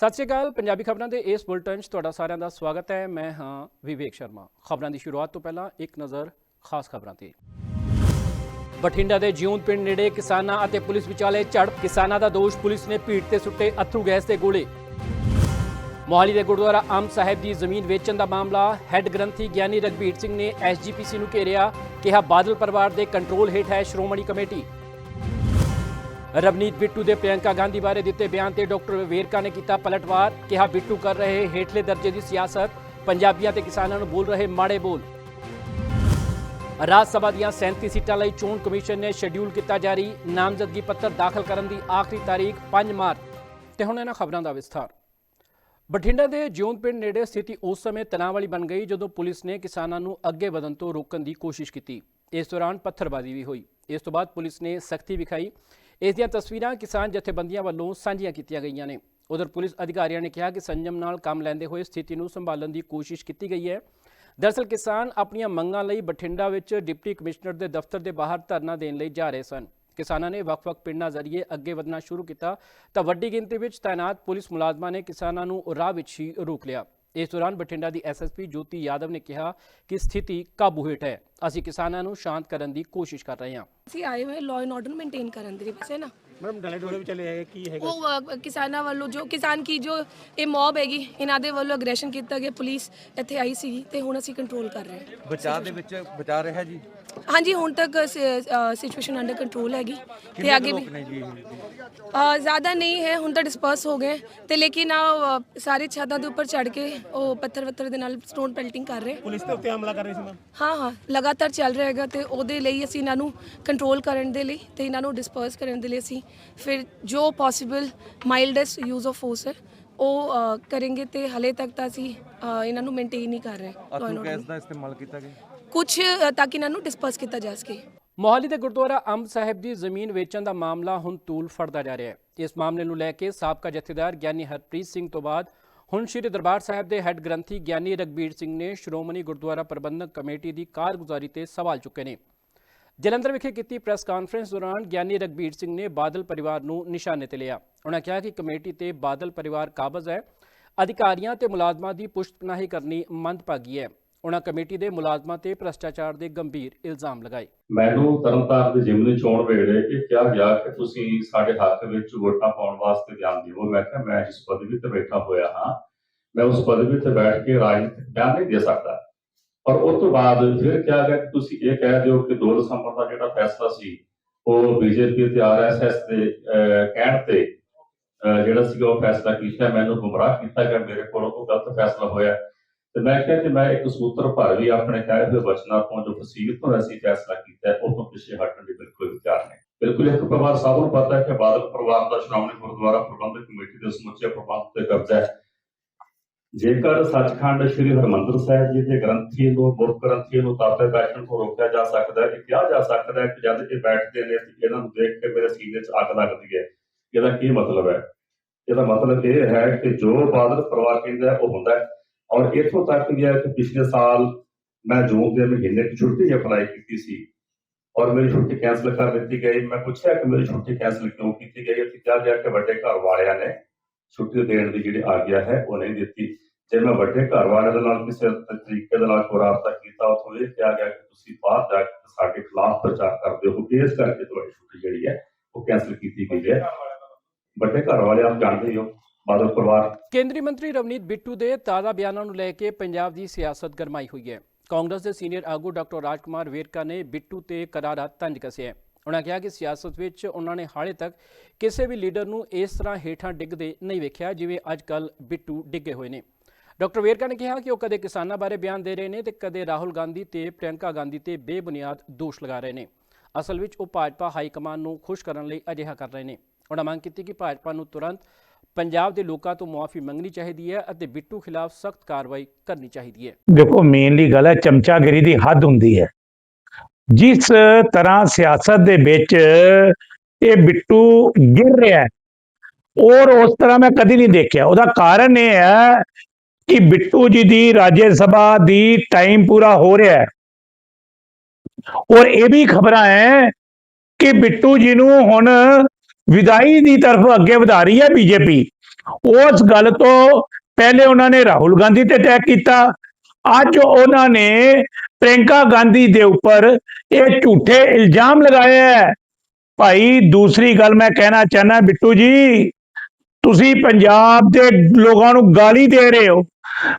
ਸਤਿ ਸ਼੍ਰੀ ਅਕਾਲ, ਪੰਜਾਬੀ ਖਬਰਾਂ ਦੇ ਇਸ ਬੁਲਟਨ 'ਚ ਤੁਹਾਡਾ ਸਾਰਿਆਂ ਦਾ ਸਵਾਗਤ ਹੈ। ਮੈਂ ਹਾਂ ਵਿਵੇਕ ਸ਼ਰਮਾ। ਖਬਰਾਂ ਦੀ ਸ਼ੁਰੂਆਤ ਤੋਂ ਪਹਿਲਾਂ ਇੱਕ ਨਜ਼ਰ ਖਾਸ ਖਬਰਾਂ ਤੇ। ਬਠਿੰਡਾ ਦੇ ਜਿਉਂਦ ਪਿੰਡ ਨੇੜੇ ਕਿਸਾਨਾਂ ਅਤੇ ਪੁਲਿਸ ਵਿਚਾਲੇ ਝੜਪ। ਕਿਸਾਨਾਂ ਦਾ ਦੋਸ਼, ਪੁਲਿਸ ਨੇ ਭੀੜ ਤੇ ਸੁੱਟੇ ਅਥਰੂ ਗੈਸ ਦੇ ਗੋਲੇ। ਮੋਹਾਲੀ ਦੇ ਗੁਰਦੁਆਰਾ ਆਮ ਸਾਹਿਬ ਦੀ ਜ਼ਮੀਨ ਵੇਚਣ ਦਾ ਮਾਮਲਾ। ਹੈੱਡ ਗ੍ਰੰਥੀ ਗਿਆਨੀ ਰਗਬੀਰ ਸਿੰਘ ਨੇ ਐਸਜੀਪੀਸੀ ਨੂੰ ਘੇਰਿਆ, ਕਿਹਾ ਬਾਦਲ ਪਰਿਵਾਰ ਦੇ ਕੰਟਰੋਲ ਹੇਠ ਹੈ ਸ਼੍ਰੋਮਣੀ ਕਮੇਟੀ। ਰਵਨੀਤ ਬਿੱਟੂ ਦੇ ਪ੍ਰਿਯੰਕਾ ਗਾਂਧੀ ਬਾਰੇ ਦਿੱਤੇ ਬਿਆਨ ਤੇ ਡਾਕਟਰ ਵੇਰਕਾ ਨੇ ਕੀਤਾ ਪਲਟਵਾਰ, ਕਿਹਾ ਬਿੱਟੂ ਕਰ ਰਹੇ ਹੇਠਲੇ ਦਰਜੇ ਦੀ ਸਿਆਸਤ, ਪੰਜਾਬੀਆਂ ਤੇ ਕਿਸਾਨਾਂ ਨੂੰ ਬੋਲ ਰਹੇ ਮਾੜੇ ਬੋਲ। ਰਾਜ ਸਭਾ ਦੀਆਂ 37 ਸੀਟਾਂ ਲਈ ਚੋਣ ਕਮਿਸ਼ਨ ਨੇ ਸ਼ੈਡਿਊਲ ਕੀਤਾ ਜਾਰੀ, ਨਾਮਜ਼ਦਗੀ ਪੱਤਰ ਦਾਖਲ ਕਰਨ ਦੀ ਆਖਰੀ ਤਾਰੀਖ 5 ਮਾਰਚ। ਤੇ ਹੁਣ ਇਹਨਾਂ ਖਬਰਾਂ ਦਾ ਵਿਸਥਾਰ। ਬਠਿੰਡਾ ਦੇ ਜਿਉਂਦ ਪਿੰਡ ਨੇੜੇ ਸਥਿਤੀ ਉਸ ਸਮੇਂ ਤਣਾਅ ਵਾਲੀ ਬਣ ਗਈ ਜਦੋਂ ਪੁਲਿਸ ਨੇ ਕਿਸਾਨਾਂ ਨੂੰ ਅੱਗੇ ਵਧਣ ਤੋਂ ਰੋਕਣ ਦੀ ਕੋਸ਼ਿਸ਼ ਕੀਤੀ। ਇਸ ਦੌਰਾਨ ਪੱਥਰਬਾਜ਼ੀ ਵੀ ਹੋਈ। ਇਸ ਤੋਂ ਬਾਅਦ ਪੁਲਿਸ ਨੇ ਸਖਤੀ ਵਿਖਾਈ ਇਸ ਦੀਆਂ ਤਸਵੀਰਾਂ ਕਿਸਾਨ ਜਥੇਬੰਦੀਆਂ ਵੱਲੋਂ ਸਾਂਝੀਆਂ ਕੀਤੀਆਂ ਗਈਆਂ ਨੇ। ਉਧਰ ਪੁਲਿਸ ਅਧਿਕਾਰੀਆਂ ਨੇ ਕਿਹਾ ਕਿ ਸੰਜਮ ਨਾਲ ਕੰਮ ਲੈਂਦੇ ਹੋਏ ਸਥਿਤੀ ਨੂੰ ਸੰਭਾਲਣ ਦੀ ਕੋਸ਼ਿਸ਼ ਕੀਤੀ ਗਈ ਹੈ। ਦਰਅਸਲ ਕਿਸਾਨ ਆਪਣੀਆਂ ਮੰਗਾਂ ਲਈ ਬਠਿੰਡਾ ਵਿੱਚ ਡਿਪਟੀ ਕਮਿਸ਼ਨਰ ਦੇ ਦਫ਼ਤਰ ਦੇ ਬਾਹਰ ਧਰਨਾ ਦੇਣ ਲਈ ਜਾ ਰਹੇ ਸਨ। ਕਿਸਾਨਾਂ ਨੇ ਵੱਖ-ਵੱਖ ਪਿੰਡਾਂ ਜ਼ਰੀਏ ਅੱਗੇ ਵਧਣਾ ਸ਼ੁਰੂ ਕੀਤਾ ਤਾਂ ਵੱਡੀ ਗਿਣਤੀ ਵਿੱਚ ਤਾਇਨਾਤ ਪੁਲਿਸ ਮੁਲਾਜ਼ਮਾਂ ਨੇ ਕਿਸਾਨਾਂ ਨੂੰ ਰਾਹ ਵਿੱਚ ਹੀ ਰੋਕ ਲਿਆ। ਇਸ ਦੌਰਾਨ ਬਠਿੰਡਾ ਦੀ ਐਸਐਸਪੀ ਜੋਤੀ ਯਾਦਵ ਨੇ ਕਿਹਾ ਕਿ ਸਥਿਤੀ ਕਾਬੂ ਹੇਠ ਹੈ। ਅਸੀਂ ਕਿਸਾਨਾਂ ਨੂੰ ਸ਼ਾਂਤ ਕਰਨ ਦੀ ਕੋਸ਼ਿਸ਼ ਕਰ ਰਹੇ ਹਾਂ। ਅਸੀਂ ਆਏ ਹੋਏ ਲਾਅ ਐਂਡ ਆਰਡਰ ਮੇਨਟੇਨ ਕਰਨ ਦੇ ਲਈ ਬਸ ਹੈ ਨਾ? ਮੈਡਮ ਡਲੇ ਡੋਲੇ ਵੀ ਚਲੇ ਆਏ ਕੀ ਹੈਗਾ? ਉਹ ਅ, ਕਿਸਾਨਾਂ ਵੱਲੋਂ ਜੋ ਕਿਸਾਨ ਕੀ ਜੋ ਇਹ ਮੌਬ ਹੈਗੀ ਇਹਨਾਂ ਦੇ ਵੱਲੋਂ ਅਗਰੈਸ਼ਨ ਕੀਤਾ ਗਿਆ ਪੁਲਿਸ ਇੱਥੇ ਆਈ ਸੀਗੀ ਤੇ ਹੁਣ ਅਸੀਂ ਕੰਟਰੋਲ ਕਰ ਰਹੇ ਹਾਂ। ਬਚਾਅ ਦੇ ਵਿੱਚ ਬਚਾ ਰਿਹਾ ਜੀ। ਹਾਂਜੀ ਹੁਣ ਤੱਕ ਸਿਚੁਏਸ਼ਨ ਅੰਡਰ ਕੰਟਰੋਲ ਹੈਗੀ। ਤੇ ਅੱਗੇ ਵੀ ਅ, ਜ਼ਿਆਦਾ ਨਹੀਂ ਹੈ ਹੁਣ ਤਾਂ ਡਿਸਪਰਸ ਹੋ ਗਏ। ਤੇ ਲੇਕਿਨ ਆ ਸਾਰੇ ਛੱਤਾਂ ਦੇ ਉੱਪਰ ਚੜ ਕੇ ਉਹ ਪੱਥਰ ਵੱਤਰ ਦੇ ਨਾਲ ਸਟੋਨ ਪੈਲਟਿੰਗ ਕਰ ਰਹੇ। ਪੁਲਿਸ ਦੇ ਉੱਤੇ ਹਮਲਾ ਕਰ ਰਹੀ ਸੀ ਮੈਮ ਹਾਂ ਹਾਂ ਲਗਾਤਾਰ ਚੱਲ ਰਿਹਾ ਹੈਗਾ ਤੇ ਉਹਦੇ ਲਈ ਅਸੀਂ ਇਹਨਾਂ ਨੂੰ ਕੰਟਰੋਲ ਕਰਨ ਦੇ ਲਈ ਤੇ ਇਹਨਾਂ ਨੂੰ ਡਿਸਪਰਸ ਕਰਨ ਦੇ ਲਈ ਅਸੀਂ ਫਿਰ ਜੋ possible mildest use of force ਹੈ ਉਹ ਅ, ਕਰਾਂਗੇ ਤੇ ਹਲੇ ਤੱਕ ਤਾਂ ਅਸੀਂ ਅ, ਇਹਨਾਂ ਨੂੰ ਮੇਨਟੇਨ ਹੀ ਕਰ ਰਹੇ ਅਥਰੂ ਗੈਸ ਦਾ ਇਸਤੇਮਾਲ ਕੀਤਾ ਗਿਆ? ਕੁਝ ਤਾਂ ਕਿ ਇਹਨਾਂ ਨੂੰ ਡਿਸਪਰਸ ਕੀਤਾ ਜਾ ਸਕੇ। ਮੋਹਾਲੀ ਦੇ ਗੁਰਦੁਆਰਾ ਅੰਬ ਸਾਹਿਬ ਦੀ ਜ਼ਮੀਨ ਵੇਚਣ ਦਾ ਮਾਮਲਾ ਹੁਣ ਤੂਲ ਫੜਦਾ ਜਾ ਰਿਹਾ ਹੈ। ਇਸ ਮਾਮਲੇ ਨੂੰ ਲੈ ਕੇ ਸਾਬਕਾ ਜਥੇਦਾਰ ਗਿਆਨੀ ਹਰਪ੍ਰੀਤ ਸਿੰਘ ਤੋਂ ਬਾਅਦ ਹੁਣ ਸ੍ਰੀ ਦਰਬਾਰ ਸਾਹਿਬ ਦੇ ਹੈੱਡ ਗ੍ਰੰਥੀ ਗਿਆਨੀ ਰਗਬੀਰ ਸਿੰਘ ਨੇ ਸ਼੍ਰੋਮਣੀ ਗੁਰਦੁਆਰਾ ਪ੍ਰਬੰਧਕ ਕਮੇਟੀ ਦੀ ਕਾਰਗੁਜ਼ਾਰੀ ਤੇ ਸਵਾਲ ਚੁੱਕੇ ਨੇ। ਜਲੰਧਰ ਵਿਖੇ ਕੀਤੀ ਪ੍ਰੈਸ ਕਾਨਫਰੰਸ ਦੌਰਾਨ ਗਿਆਨੀ ਰਗਬੀਰ ਸਿੰਘ ਨੇ ਬਾਦਲ ਪਰਿਵਾਰ ਨੂੰ ਨਿਸ਼ਾਨੇ ਤੇ ਲਿਆ। ਉਹਨਾਂ ਕਿਹਾ ਕਿ ਕਮੇਟੀ ਤੇ ਬਾਦਲ ਪਰਿਵਾਰ ਕਾਬਜ਼ ਹੈ। ਅਧਿਕਾਰੀਆਂ ਤੇ ਮੁਲਾਜ਼ਮਾਂ ਦੀ ਪੁਸ਼ਤਪਨਾਹੀ ਕਰਨੀ ਮੰਦਭਾਗੀ ਹੈ। ਉਹਨਾਂ ਕਮੇਟੀ ਦੇ ਮੁਲਾਜ਼ਮਾਂ ਤੇ ਭ੍ਰਸ਼ਟਾਚਾਰ ਦੇ ਗੰਭੀਰ ਇਲਜ਼ਾਮ ਲਗਾਏ। ਮੈਨੂੰ ਤਰਨਤਾਰਨ ਦੇ ਜ਼ਿਮਨੀ ਚੋਣ ਵੇਲੇ ਇਹ ਕਿਹਾ ਗਿਆ ਕਿ ਤੁਸੀਂ ਸਾਡੇ ਹੱਕ ਵਿੱਚ ਵੋਟਾਂ ਪਾਉਣ ਵਾਸਤੇ ਬਿਆਨ ਦਿਓ। ਮੈਂ ਕਿਹਾ ਮੈਂ ਜਿਸ ਪਦਵੀ ਤੇ ਬੈਠਾ ਹੋਇਆ ਹਾਂ। ਮੈਂ ਉਸ ਪਦਵੀ ਤੇ ਬੈਠ ਕੇ ਰਾਜਨੀਤਿਕ ਬਿਆਨ ਨਹੀਂ ਦੇ ਸਕਦਾ। ਔਰ ਉਸ ਤੋਂ ਬਾਅਦ ਫਿਰ ਕਿਹਾ ਗਿਆ ਕਿ ਤੁਸੀਂ ਇਹ ਕਹਿ ਦਿਓ ਕਿ 2 ਦਸੰਬਰ ਦਾ ਜਿਹੜਾ ਫੈਸਲਾ ਸੀ ਉਹ ਬੀਜੇਪੀ ਤੇ ਆਰਐਸਐਸ ਦੇ ਅਹ, ਕਹਿਣ ਤੇ ਜਿਹੜਾ ਸੀਗਾ ਉਹ ਫੈਸਲਾ ਕੀਤਾ। ਮੈਨੂੰ ਗੁੰਮਰਾਹ ਕੀਤਾ ਗਿਆ। ਮੇਰੇ ਕੋਲ ਉਹ ਗਲਤ ਫੈਸਲਾ ਹੋਇਆ। ਤੇ ਮੈਂ ਕਿਹਾ ਕਿ ਮੈਂ ਇੱਕ ਸੂਤਰ ਭਰ ਵੀ ਆਪਣੇ ਕਹੇ ਹੋਏ ਵਚਨਾਂ ਤੋਂ ਜੋ ਵਸੀਅਤ ਤੋਂ ਅਸੀਂ ਫੈਸਲਾ ਕੀਤਾ ਉਹ ਤੋਂ ਪਿੱਛੇ ਹਟਣ ਦੀ ਬਿਲਕੁਲ ਵਿਚਾਰ ਨਹੀਂ। ਬਿਲਕੁਲ ਇੱਕ ਪਰਿਵਾਰ ਸਭ ਨੂੰ ਪਤਾ ਹੈ ਕਿ ਬਾਦਲ ਪਰਿਵਾਰ ਦਾ ਸ਼੍ਰੋਮਣੀ ਗੁਰਦੁਆਰਾ ਪ੍ਰਬੰਧਕ ਕਮੇਟੀ ਦੇ ਸਮੁੱਚੇ ਪ੍ਰਬੰਧ ਤੇ ਕਬਜ਼ਾ ਹੈ। ਜੇਕਰ ਸੱਚਖੰਡ ਸ੍ਰੀ ਹਰਮੰਦਰ ਸਾਹਿਬ ਜੀ ਦੇ ਗ੍ਰੰਥੀ ਨੂੰ ਮੁੱਖ ਗ੍ਰੰਥੀ ਨੂੰ ਤਾਪੇ ਬੈਠਣ ਤੋਂ ਰੋਕਿਆ ਜਾ ਸਕਦਾ ਹੈ, ਇਹ ਕਿਹਾ ਜਾ ਸਕਦਾ ਹੈ ਕਿ ਜਦ ਇਹ ਬੈਠਦੇ ਨੇ ਤੇ ਇਹਨਾਂ ਨੂੰ ਦੇਖ ਕੇ ਮੇਰੇ ਸੀਨੇ 'ਚ ਅੱਗ ਲੱਗਦੀ ਹੈ। ਇਹਦਾ ਕੀ ਮਤਲਬ ਹੈ? ਇਹਦਾ ਮਤਲਬ ਇਹ ਹੈ ਕਿ ਜੋ ਬਾਦਲ ਪਰਿਵਾਰ ਕਹਿੰਦਾ ਉਹ ਹੁੰਦਾ ਹੈ। ਔਰ ਇਥੋਂ ਤੱਕ ਵੀ ਹੈ ਕਿ ਪਿਛਲੇ ਸਾਲ ਮੈਂ ਜੂਨ ਦੇ ਮਹੀਨੇ ਦੀ ਛੁੱਟੀ ਅਪਲਾਈ ਕੀਤੀ ਸੀ ਔਰ ਮੇਰੀ ਛੁੱਟੀ ਕੈਂਸਲ ਕਰ ਦਿੱਤੀ ਗਈ ਮੈਂ ਪੁੱਛਿਆ ਕਿ ਮੇਰੀ ਛੁੱਟੀ ਕੈਂਸਲ ਕਿਉਂ ਕੀਤੀ ਗਈ ਤੇ ਕਿਹਾ ਗਿਆ ਕਿ ਵੱਡੇ ਘਰ ਵਾਲਿਆਂ ਨੇ ਛੁੱਟੀ ਦੇਣ ਦੀ ਜਿਹੜੀ ਆਗਿਆ ਹੈ ਉਹ ਨਹੀਂ ਦਿੱਤੀ ਜੇ ਮੈਂ ਵੱਡੇ ਘਰ ਵਾਲਿਆਂ ਦੇ ਨਾਲ ਕਿਸੇ ਤਰੀਕੇ ਦੇ ਨਾਲ ਕੋਈ ਰਾਬਤਾ ਕੀਤਾ ਉਥੋਂ ਇਹ ਕਿਹਾ ਗਿਆ ਕਿ ਤੁਸੀਂ ਬਾਹਰ ਜਾ ਕੇ ਸਾਡੇ ਖਿਲਾਫ ਪ੍ਰਚਾਰ ਕਰਦੇ ਹੋ ਇਸ ਕਰਕੇ ਤੁਹਾਡੀ ਛੁੱਟੀ ਜਿਹੜੀ ਹੈ ਉਹ ਕੈਂਸਲ ਕੀਤੀ ਗਈ ਹੈ ਵੱਡੇ ਘਰ ਵਾਲੇ ਆਪ ਜਾਣਦੇ ਹੀ ਹੋ ਬਾਦਲ ਪਰਿਵਾਰ। ਕੇਂਦਰੀ ਮੰਤਰੀ ਰਵਨੀਤ ਬਿੱਟੂ ਦੇ ਤਾਜ਼ਾ ਬਿਆਨਾਂ ਨੂੰ ਲੈ ਕੇ ਪੰਜਾਬ ਦੀ ਸਿਆਸਤ ਗਰਮਾਈ ਹੋਈ ਹੈ। ਕਾਂਗਰਸ ਦੇ ਸੀਨੀਅਰ ਆਗੂ ਡਾਕਟਰ ਰਾਜਕੁਮਾਰ ਵੇਰਕਾ ਨੇ ਬਿੱਟੂ ਤੇ ਕਰਾਰਾ ਤੰਜ ਕੱਸਿਆ ਉਹਨਾਂ ਕਿਹਾ ਕਿ ਸਿਆਸਤ ਵਿੱਚ ਉਹਨਾਂ ਨੇ ਹਾਲੇ ਤੱਕ ਕਿਸੇ ਵੀ ਲੀਡਰ ਨੂੰ ਇਸ ਤਰ੍ਹਾਂ ਹੇਠਾਂ ਡਿੱਗਦੇ ਨਹੀਂ ਵੇਖਿਆ ਜਿਵੇਂ ਅੱਜ ਕੱਲ ਬਿੱਟੂ ਡਿੱਗੇ ਹੋਏ ਨੇ। ਡਾਕਟਰ ਵੇਰਕਾ ਨੇ ਕਿਹਾ ਕਿ ਉਹ ਕਦੇ ਕਿਸਾਨਾਂ ਬਾਰੇ ਬਿਆਨ ਦੇ ਰਹੇ ਨੇ ਤੇ ਕਦੇ ਰਾਹੁਲ ਗਾਂਧੀ ਤੇ ਪ੍ਰਿਯੰਕਾ ਗਾਂਧੀ ਤੇ ਬੇਬੁਨਿਆਦ ਦੋਸ਼ ਲਗਾ ਰਹੇ ਨੇ। ਅਸਲ ਵਿੱਚ ਉਹ ਭਾਜਪਾ ਹਾਈ ਕਮਾਨ ਨੂੰ ਖੁਸ਼ ਕਰਨ ਲਈ ਅਜਿਹਾ ਕਰ ਰਹੇ ਨੇ। ਉਹਨਾਂ ਮੰਗ ਕੀਤੀ ਕਿ ਭਾਜਪਾ ਨੂੰ ਤੁਰੰਤ ਪੰਜਾਬ ਦੇ ਲੋਕਾਂ ਤੋਂ ਮੁਆਫੀ ਮੰਗਣੀ ਚਾਹੀਦੀ ਹੈ ਅਤੇ ਬਿੱਟੂ ਖਿਲਾਫ ਸਖਤ ਕਾਰਵਾਈ ਕਰਨੀ ਚਾਹੀਦੀ ਹੈ। ਦੇਖੋ ਮੇਨਲੀ ਗੱਲ ਹੈ, ਚਮਚਾਗਿਰੀ ਦੀ ਹੱਦ ਹੁੰਦੀ ਹੈ। ਜਿਸ ਤਰ੍ਹਾਂ ਸਿਆਸਤ ਦੇ ਵਿੱਚ ਇਹ ਬਿੱਟੂ ਗਿਰ ਰਿਹਾ ਹੈ, ਔਰ ਉਸ ਤਰ੍ਹਾਂ ਮੈਂ ਕਦੀ ਨਹੀਂ ਦੇਖਿਆ। ਉਹਦਾ ਕਾਰਨ ਇਹ ਹੈ ਕਿ ਬਿੱਟੂ ਜੀ ਦੀ ਰਾਜ ਸਭਾ ਦੀ ਟਾਈਮ ਪੂਰਾ ਹੋ ਰਿਹਾ ਹੈ। ਔਰ ਇਹ ਵੀ ਖਬਰਾਂ ਹੈ ਕਿ ਬਿੱਟੂ ਜੀ ਨੂੰ ਹੁਣ ਵਿਦਾਈ ਦੀ ਤਰਫ ਅੱਗੇ ਵਧਾ ਰਹੀ ਹੈ ਬੀਜੇਪੀ। ਉਸ ਗੱਲ ਤੋਂ ਪਹਿਲੇ ਉਹਨਾਂ ਨੇ ਰਾਹੁਲ ਗਾਂਧੀ ਤੇ ਅਟੈਕ ਕੀਤਾ। ਅੱਜ ਉਹਨਾਂ ਨੇ ਪ੍ਰਿੰਕਾ ਗਾਂਧੀ ਦੇ ਉੱਪਰ ਇਹ ਝੂਠੇ ਇਲਜ਼ਾਮ ਲਗਾਏ ਹੈ। ਭਾਈ, ਦੂਸਰੀ ਗੱਲ ਮੈਂ ਕਹਿਣਾ ਚਾਹਨਾ ਬਿੱਟੂ ਜੀ, ਤੁਸੀਂ ਪੰਜਾਬ ਦੇ ਲੋਕਾਂ ਨੂੰ ਗਾਲੀ ਦੇ ਰਹੇ ਹੋ।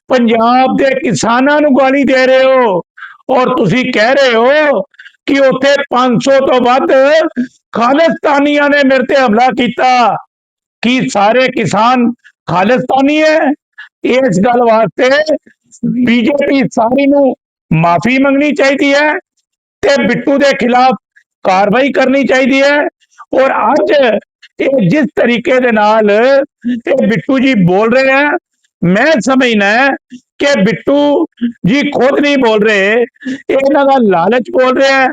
ਪੰਜਾਬ ਦੇ ਕਿਸਾਨਾਂ ਨੂੰ ਗਾਲੀ ਦੇ ਰਹੇ ਹੋ। ਔਰ ਤੁਸੀਂ ਕਹਿ ਰਹੇ ਹੋ ਕਿ ਉੱਥੇ 500 ਤੋਂ ਵੱਧ ਖਾਲਿਸਤਾਨੀਆਂ ਨੇ ਮੇਰੇ ਤੇ ਹਮਲਾ ਕੀਤਾ। ਕਿ ਸਾਰੇ ਕਿਸਾਨ ਖਾਲਿਸਤਾਨੀ ਹੈ ਇਸ ਗੱਲ ਵਾਸਤੇ ਬੀਜੇਪੀ ਸਾਰੀ ਨੂੰ ਮਾਫੀ ਮੰਗਣੀ ਚਾਹੀਦੀ ਹੈ ਤੇ ਬਿੱਟੂ ਦੇ ਖਿਲਾਫ ਕਾਰਵਾਈ ਕਰਨੀ ਚਾਹੀਦੀ ਹੈ ਔਰ ਅੱਜ ਇਹ ਜਿਸ ਤਰੀਕੇ ਦੇ ਨਾਲ ਇਹ ਬਿੱਟੂ ਜੀ ਬੋਲ ਰਹੇ ਹੈ ਮੈਂ ਸਮਝਣਾ ਕਿ ਬਿੱਟੂ ਜੀ ਖੁਦ ਨਹੀਂ ਬੋਲ ਰਹੇ। ਇਹਨਾਂ ਦਾ ਲਾਲਚ ਬੋਲ ਰਿਹਾ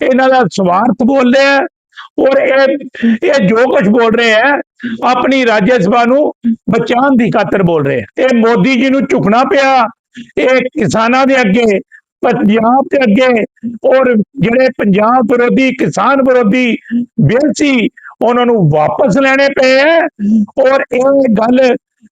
ਇਹਨਾਂ ਦਾ ਸਵਾਰਥ ਬੋਲ ਰਿਹਾ ਔਰ ਇਹ ਇਹ ਜੋ ਕੁਝ ਬੋਲ ਰਹੇ ਹੈ, ਆਪਣੀ ਰਾਜ ਸਭਾ ਨੂੰ ਬਚਾਉਣ ਦੀ ਖਾਤਰ ਬੋਲ ਰਹੇ ਇਹ ਮੋਦੀ ਜੀ ਨੂੰ ਝੁਕਣਾ ਪਿਆ, ਇਹ ਕਿਸਾਨਾਂ ਦੇ ਅੱਗੇ, ਪੰਜਾਬ ਦੇ ਅੱਗੇ, ਔਰ ਜਿਹੜੇ ਪੰਜਾਬ ਵਿਰੋਧੀ, ਕਿਸਾਨ ਵਿਰੋਧੀ ਬਿੱਲ ਸੀ ਉਹਨਾਂ ਨੂੰ ਵਾਪਸ ਲੈਣੇ ਪਏ ਹੈ। ਔਰ ਇਹ ਗੱਲ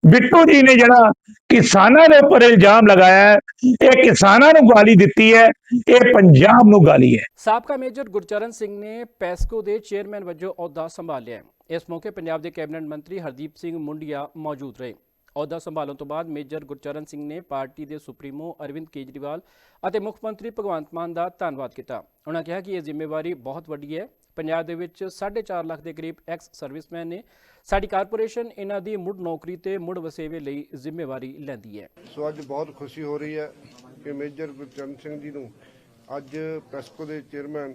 ਬਿੱਟੂ ਜੀ ਨੇ ਜਿਹੜਾ ਕਿਸਾਨਾਂ ਦੇ ਉੱਪਰ ਇਲਜ਼ਾਮ ਲਗਾਇਆ ਇਹ ਕਿਸਾਨਾਂ ਨੂੰ ਗਾਲੀ ਦਿੱਤੀ ਹੈ, ਇਹ ਪੰਜਾਬ ਨੂੰ ਗਾਲੀ ਹੈ। ਸਾਬਕਾ ਮੇਜਰ ਗੁਰਚਰਨ ਸਿੰਘ ਨੇ ਪੈਸਕੋ ਦੇ ਚੇਅਰਮੈਨ ਵਜੋਂ ਅਹੁਦਾ ਸੰਭਾਲਿਆ ਇਸ ਮੌਕੇ ਪੰਜਾਬ ਦੇ ਕੈਬਨਿਟ ਮੰਤਰੀ ਹਰਦੀਪ ਸਿੰਘ ਮੁੰਡਿਆ ਮੌਜੂਦ ਰਹੇ। ਅਹੁਦਾ ਸੰਭਾਲਣ ਤੋਂ ਬਾਅਦ ਮੇਜਰ ਗੁਰਚਰਨ ਸਿੰਘ ਨੇ ਪਾਰਟੀ ਦੇ ਸੁਪਰੀਮੋ ਅਰਵਿੰਦ ਕੇਜਰੀਵਾਲ ਅਤੇ ਮੁੱਖ ਮੰਤਰੀ ਭਗਵੰਤ ਮਾਨ ਦਾ ਧੰਨਵਾਦ ਕੀਤਾ। ਉਹਨਾਂ ਕਿਹਾ ਕਿ ਇਹ ਜ਼ਿੰਮੇਵਾਰੀ ਬਹੁਤ ਵੱਡੀ ਹੈ ਪੰਜਾਬ ਦੇ ਵਿੱਚ 4.5 ਲੱਖ ਦੇ ਕਰੀਬ ਐਕਸ ਸਰਵਿਸਮੈਨ ਨੇ ਸਾਡੀ ਕਾਰਪੋਰੇਸ਼ਨ ਇਹਨਾਂ ਦੀ ਮੁੜ ਨੌਕਰੀ ਤੇ ਮੁੜ ਵਸੇਵੇ ਲਈ ਜ਼ਿੰਮੇਵਾਰੀ ਲੈਂਦੀ ਹੈ। ਸੋ ਅੱਜ ਬਹੁਤ ਖੁਸ਼ੀ ਹੋ ਰਹੀ ਹੈ ਕਿ ਮੇਜਰ ਗੁਰਚਰਨ ਸਿੰਘ ਜੀ ਨੂੰ ਅੱਜ ਪ੍ਰੈਸਕੋ ਦੇ ਚੇਅਰਮੈਨ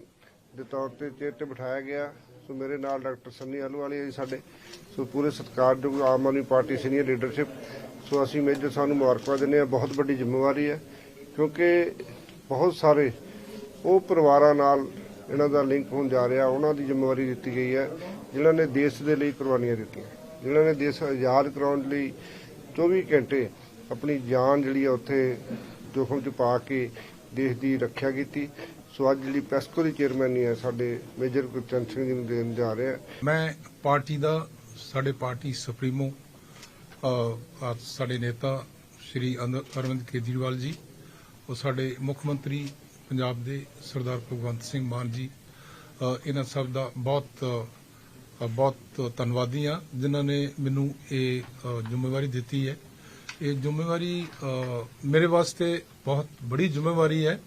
ਦੇ ਤੌਰ ਤੇ ਚੇਅਰ ਤੇ ਬਿਠਾਇਆ ਗਿਆ। ਸੋ ਮੇਰੇ ਨਾਲ ਡਾਕਟਰ ਸੰਨੀ ਆਲੂਵਾਲੀਆ ਜੀ ਸਾਡੇ, ਸੋ ਪੂਰੇ ਸਤਿਕਾਰਯੋਗ Aam Aadmi party senior leadership. So ਅਸੀਂ ਮੇਜਰ ਸਾਨੂੰ ਨੂੰ ਦਿੰਦੇ ਹਾਂ। ਬਹੁਤ ਵੱਡੀ ਜ਼ਿੰਮੇਵਾਰੀ ਹੈ ਕਿਉਂਕਿ ਬਹੁਤ ਸਾਰੇ ਉਹ ਪਰਿਵਾਰਾਂ ਨਾਲ ਇਹਨਾਂ ਦਾ ਲਿੰਕ ਹੋਣ ਜਾ ਰਿਹਾ, ਉਹਨਾਂ ਦੀ ਜ਼ਿੰਮੇਵਾਰੀ ਦਿੱਤੀ ਗਈ ਹੈ, ਜਿਨ੍ਹਾਂ ਨੇ ਦੇਸ਼ ਦੇ ਲਈ ਕੁਰਬਾਨੀਆਂ ਦਿੱਤੀਆਂ। ਜਿਨ੍ਹਾਂ ਨੇ ਦੇਸ਼ ਆਜ਼ਾਦ ਕਰਾਉਣ ਲਈ 24 ਘੰਟੇ ਆਪਣੀ ਜਾਨ ਜਿਹੜੀ ਆ ਉੱਥੇ ਜੋਖਮ 'ਚ ਪਾ ਕੇ ਦੇਸ਼ ਦੀ ਰੱਖਿਆ ਕੀਤੀ। ਸੋ ਅੱਜ ਜਿਹੜੀ ਪੈਸਕੋ ਦੀ ਚੇਅਰਮੈਨੀ ਹੈ ਸਾਡੇ ਮੇਜਰ ਗੁਰਚਰਨ ਸਿੰਘ ਜੀ ਨੂੰ ਦੇਣ ਜਾ ਰਿਹਾ। ਮੈਂ ਪਾਰਟੀ ਦਾ, ਸਾਡੇ ਪਾਰਟੀ ਸੁਪਰੀਮੋ ਸਾਡੇ ਨੇਤਾ ਸ਼੍ਰੀ ਅਰਵਿੰਦ ਕੇਜਰੀਵਾਲ ਜੀ, ਉਹ ਸਾਡੇ ਮੁੱਖ ਮੰਤਰੀ ਪੰਜਾਬ ਦੇ ਸਰਦਾਰ ਭਗਵੰਤ ਸਿੰਘ ਮਾਨ ਜੀ ਇਹਨਾਂ ਸਭ ਦਾ ਬਹੁਤ ਬਹੁਤ ਧੰਨਵਾਦੀ ਹਾਂ, ਜਿਨ੍ਹਾਂ ਨੇ ਮੈਨੂੰ ਇਹ ਜ਼ਿੰਮੇਵਾਰੀ ਦਿੱਤੀ ਹੈ। ਇਹ ਜ਼ਿੰਮੇਵਾਰੀ ਮੇਰੇ ਵਾਸਤੇ ਬਹੁਤ ਬੜੀ ਜ਼ਿੰਮੇਵਾਰੀ ਹੈ।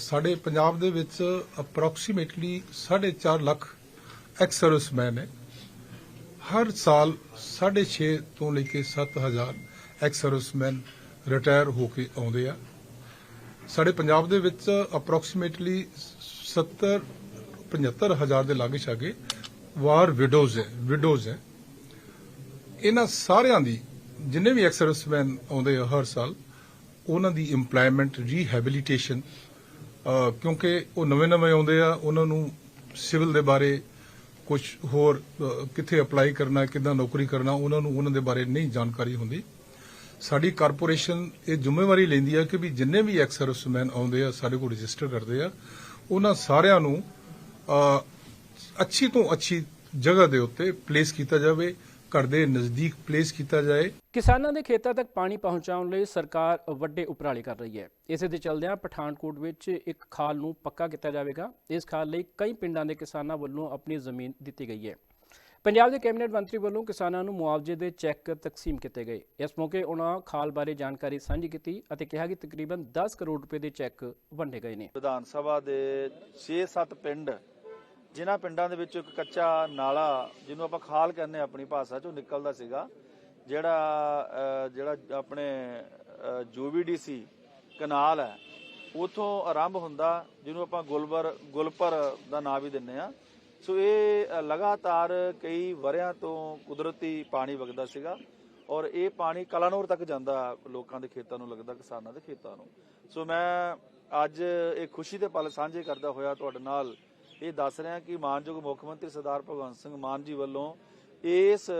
ਸਾਡੇ ਪੰਜਾਬ ਦੇ ਵਿੱਚ ਅਪਰੋਕਸੀਮੇਟਲੀ 4.5 ਲੱਖ ਐਕਸ ਸਰਵਿਸਮੈਨ ਹੈ ਹਰ ਸਾਲ 6.5 ਤੋਂ ਲੈ ਕੇ 7000 ਐਕਸ ਸਰਵਿਸਮੈਨ ਰਿਟਾਇਰ ਹੋ ਕੇ ਆਉਂਦੇ ਆ। ਸਾਡੇ ਪੰਜਾਬ ਦੇ ਵਿੱਚ ਅਪਰੋਕਸੀਮੇਟਲੀ 70 75000 ਦੇ ਲਾਗੇ ਛਾਗੇ ਵਾਰ ਵਿਡੋਜ਼ ਹੈ ਵਿਡੋਜ਼ ਹੈ। ਇਹਨਾਂ ਸਾਰਿਆਂ ਦੀ, ਜਿੰਨੇ ਵੀ ਐਕਸ ਆਉਂਦੇ ਆ ਹਰ ਸਾਲ, ਉਹਨਾਂ ਦੀ ਏਮਪਲੋਇਮੈਂਟ ਰੀਹੈਬਿਲਿਟੇਸ਼ਨ ਕਿਉਂਕਿ ਉਹ ਨਵੇਂ-ਨਵੇਂ ਆਉਂਦੇ ਆ, ਉਹਨਾਂ ਨੂੰ ਸਿਵਲ ਦੇ ਬਾਰੇ ਕੁਝ ਹੋਰ ਕਿੱਥੇ ਅਪਲਾਈ ਕਰਨਾ, ਕਿੱਦਾਂ ਨੌਕਰੀ ਕਰਨਾ, ਉਹਨਾਂ ਨੂੰ ਉਹਨਾਂ ਦੇ ਬਾਰੇ ਨਹੀਂ ਜਾਣਕਾਰੀ ਹੁੰਦੀ। ਸਾਡੀ ਕਾਰਪੋਰੇਸ਼ਨ ਇਹ ਜ਼ਿੰਮੇਵਾਰੀ ਲੈਂਦੀ ਹੈ ਕਿ ਵੀ ਜਿੰਨੇ ਵੀ ਐਕਸ ਸਰਵਿਸਮੈਨ ਆਉਂਦੇ ਆ, ਸਾਡੇ ਕੋਲ ਰਜਿਸਟਰ ਕਰਦੇ ਆ, ਉਹਨਾਂ ਸਾਰਿਆਂ ਨੂੰ ਅੱਛੀ ਤੋਂ ਅੱਛੀ ਜਗ੍ਹਾ ਦੇ ਉੱਤੇ ਪਲੇਸ ਕੀਤਾ ਜਾਵੇ, ਘਰ ਦੇ ਨਜ਼ਦੀਕ ਪਲੇਸ ਕੀਤਾ ਜਾਏ। ਕਿਸਾਨਾਂ ਦੇ ਖੇਤਾਂ ਤੱਕ ਪਾਣੀ ਪਹੁੰਚਾਉਣ ਲਈ ਸਰਕਾਰ ਵੱਡੇ ਉਪਰਾਲੇ ਕਰ ਰਹੀ ਹੈ। ਇਸੇ ਦੇ ਚਲਦਿਆਂ ਪਠਾਨਕੋਟ ਵਿੱਚ ਇੱਕ ਖਾਲ ਨੂੰ ਪੱਕਾ ਕੀਤਾ ਜਾਵੇਗਾ। ਇਸ ਖਾਲ ਲਈ ਕਈ ਪਿੰਡਾਂ ਦੇ ਕਿਸਾਨਾਂ ਵੱਲੋਂ ਆਪਣੀ ਜ਼ਮੀਨ ਦਿੱਤੀ ਗਈ ਹੈ। ਪੰਜਾਬ ਦੇ ਕੈਬਨਿਟ ਮੰਤਰੀ ਵੱਲੋਂ ਕਿਸਾਨਾਂ ਨੂੰ ਮੁਆਵਜ਼ੇ ਦੇ ਚੈੱਕ ਤਕਸੀਮ ਕੀਤੇ ਗਏ। ਇਸ ਮੌਕੇ ਉਹਨਾਂ ਖਾਲ ਬਾਰੇ ਜਾਣਕਾਰੀ ਸਾਂਝੀ ਕੀਤੀ ਅਤੇ ਕਿਹਾ ਕਿ ਤਕਰੀਬਨ 10 ਕਰੋੜ ਰੁਪਏ ਦੇ ਚੈੱਕ ਵੰਡੇ ਗਏ ਨੇ। ਵਿਧਾਨ ਸਭਾ ਦੇ 6-7 ਪਿੰਡ, ਜਿਨ੍ਹਾਂ ਪਿੰਡਾਂ ਦੇ ਵਿੱਚੋਂ ਇੱਕ ਕੱਚਾ ਨਾਲਾ, ਜਿਹਨੂੰ ਆਪਾਂ ਖਾਲ ਕਹਿੰਦੇ ਹਾਂ ਆਪਣੀ ਭਾਸ਼ਾ ਚੋਂ ਨਿਕਲਦਾ ਸੀਗਾ, ਜਿਹੜਾ ਜਿਹੜਾ ਆਪਣੇ ਯੂਵੀਡੀਸੀ ਕਨਾਲ ਹੈ, ਉਥੋਂ ਆਰੰਭ ਹੁੰਦਾ, ਜਿਹਨੂੰ ਆਪਾਂ ਗੁਲਬਰ, ਗੁਲਪਰ ਦਾ ਨਾਂ ਵੀ ਦਿੰਨੇ ਆ ਸੋ ਇਹ ਲਗਾਤਾਰ ਕਈ ਵਰਿਆਂ ਤੋਂ ਕੁਦਰਤੀ ਪਾਣੀ ਵਗਦਾ ਸੀਗਾ ਔਰ ਇਹ ਪਾਣੀ ਕਲਾਨੌਰ ਤੱਕ ਜਾਂਦਾ ਲੋਕਾਂ ਦੇ ਖੇਤਾਂ ਨੂੰ ਲੱਗਦਾ, ਕਿਸਾਨਾਂ ਦੇ ਖੇਤਾਂ ਨੂੰ। ਸੋ ਮੈਂ ਅੱਜ ਇਹ ਖੁਸ਼ੀ ਦੇ ਪਲ ਸਾਂਝੇ ਕਰਦਾ ਹੋਇਆ ਤੁਹਾਡੇ ਨਾਲ ਇਹ ਦੱਸ ਰਿਹਾ ਕਿ ਮਾਨਯੋਗ ਮੁੱਖ ਮੰਤਰੀ ਸਰਦਾਰ ਭਗਵੰਤ ਸਿੰਘ ਮਾਨ ਜੀ ਵੱਲੋਂ ਇਸ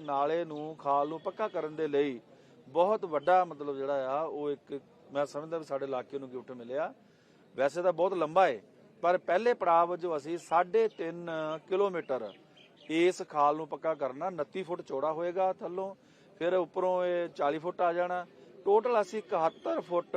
ਨਾਲੇ ਨੂੰ ਖਾਲ ਨੂੰ ਪੱਕਾ ਕਰਨ ਦੇ ਲਈ ਬਹੁਤ ਵੱਡਾ ਮਤਲਬ ਜਿਹੜਾ ਆ, ਉਹ ਇੱਕ ਮੈਂ ਸਮਝਦਾ ਵੀ ਸਾਡੇ ਇਲਾਕੇ ਨੂੰ ਗਿਫਟ ਮਿਲਿਆ। ਵੈਸੇ ਤਾਂ ਬਹੁਤ ਲੰਬਾ ਹੈ ਪਰ ਪਹਿਲੇ ਪੜਾਅ ਵਜੋਂ ਅਸੀਂ 3.5 ਕਿਲੋਮੀਟਰ ਇਸ ਖਾਲ ਨੂੰ ਪੱਕਾ ਕਰਨਾ 29 ਫੁੱਟ ਚੌੜਾ ਹੋਏਗਾ ਥੱਲੋਂ, ਫਿਰ ਉੱਪਰੋਂ ਇਹ 40 ਫੁੱਟ ਆ ਜਾਣਾ। ਟੋਟਲ ਅਸੀਂ 71 ਫੁੱਟ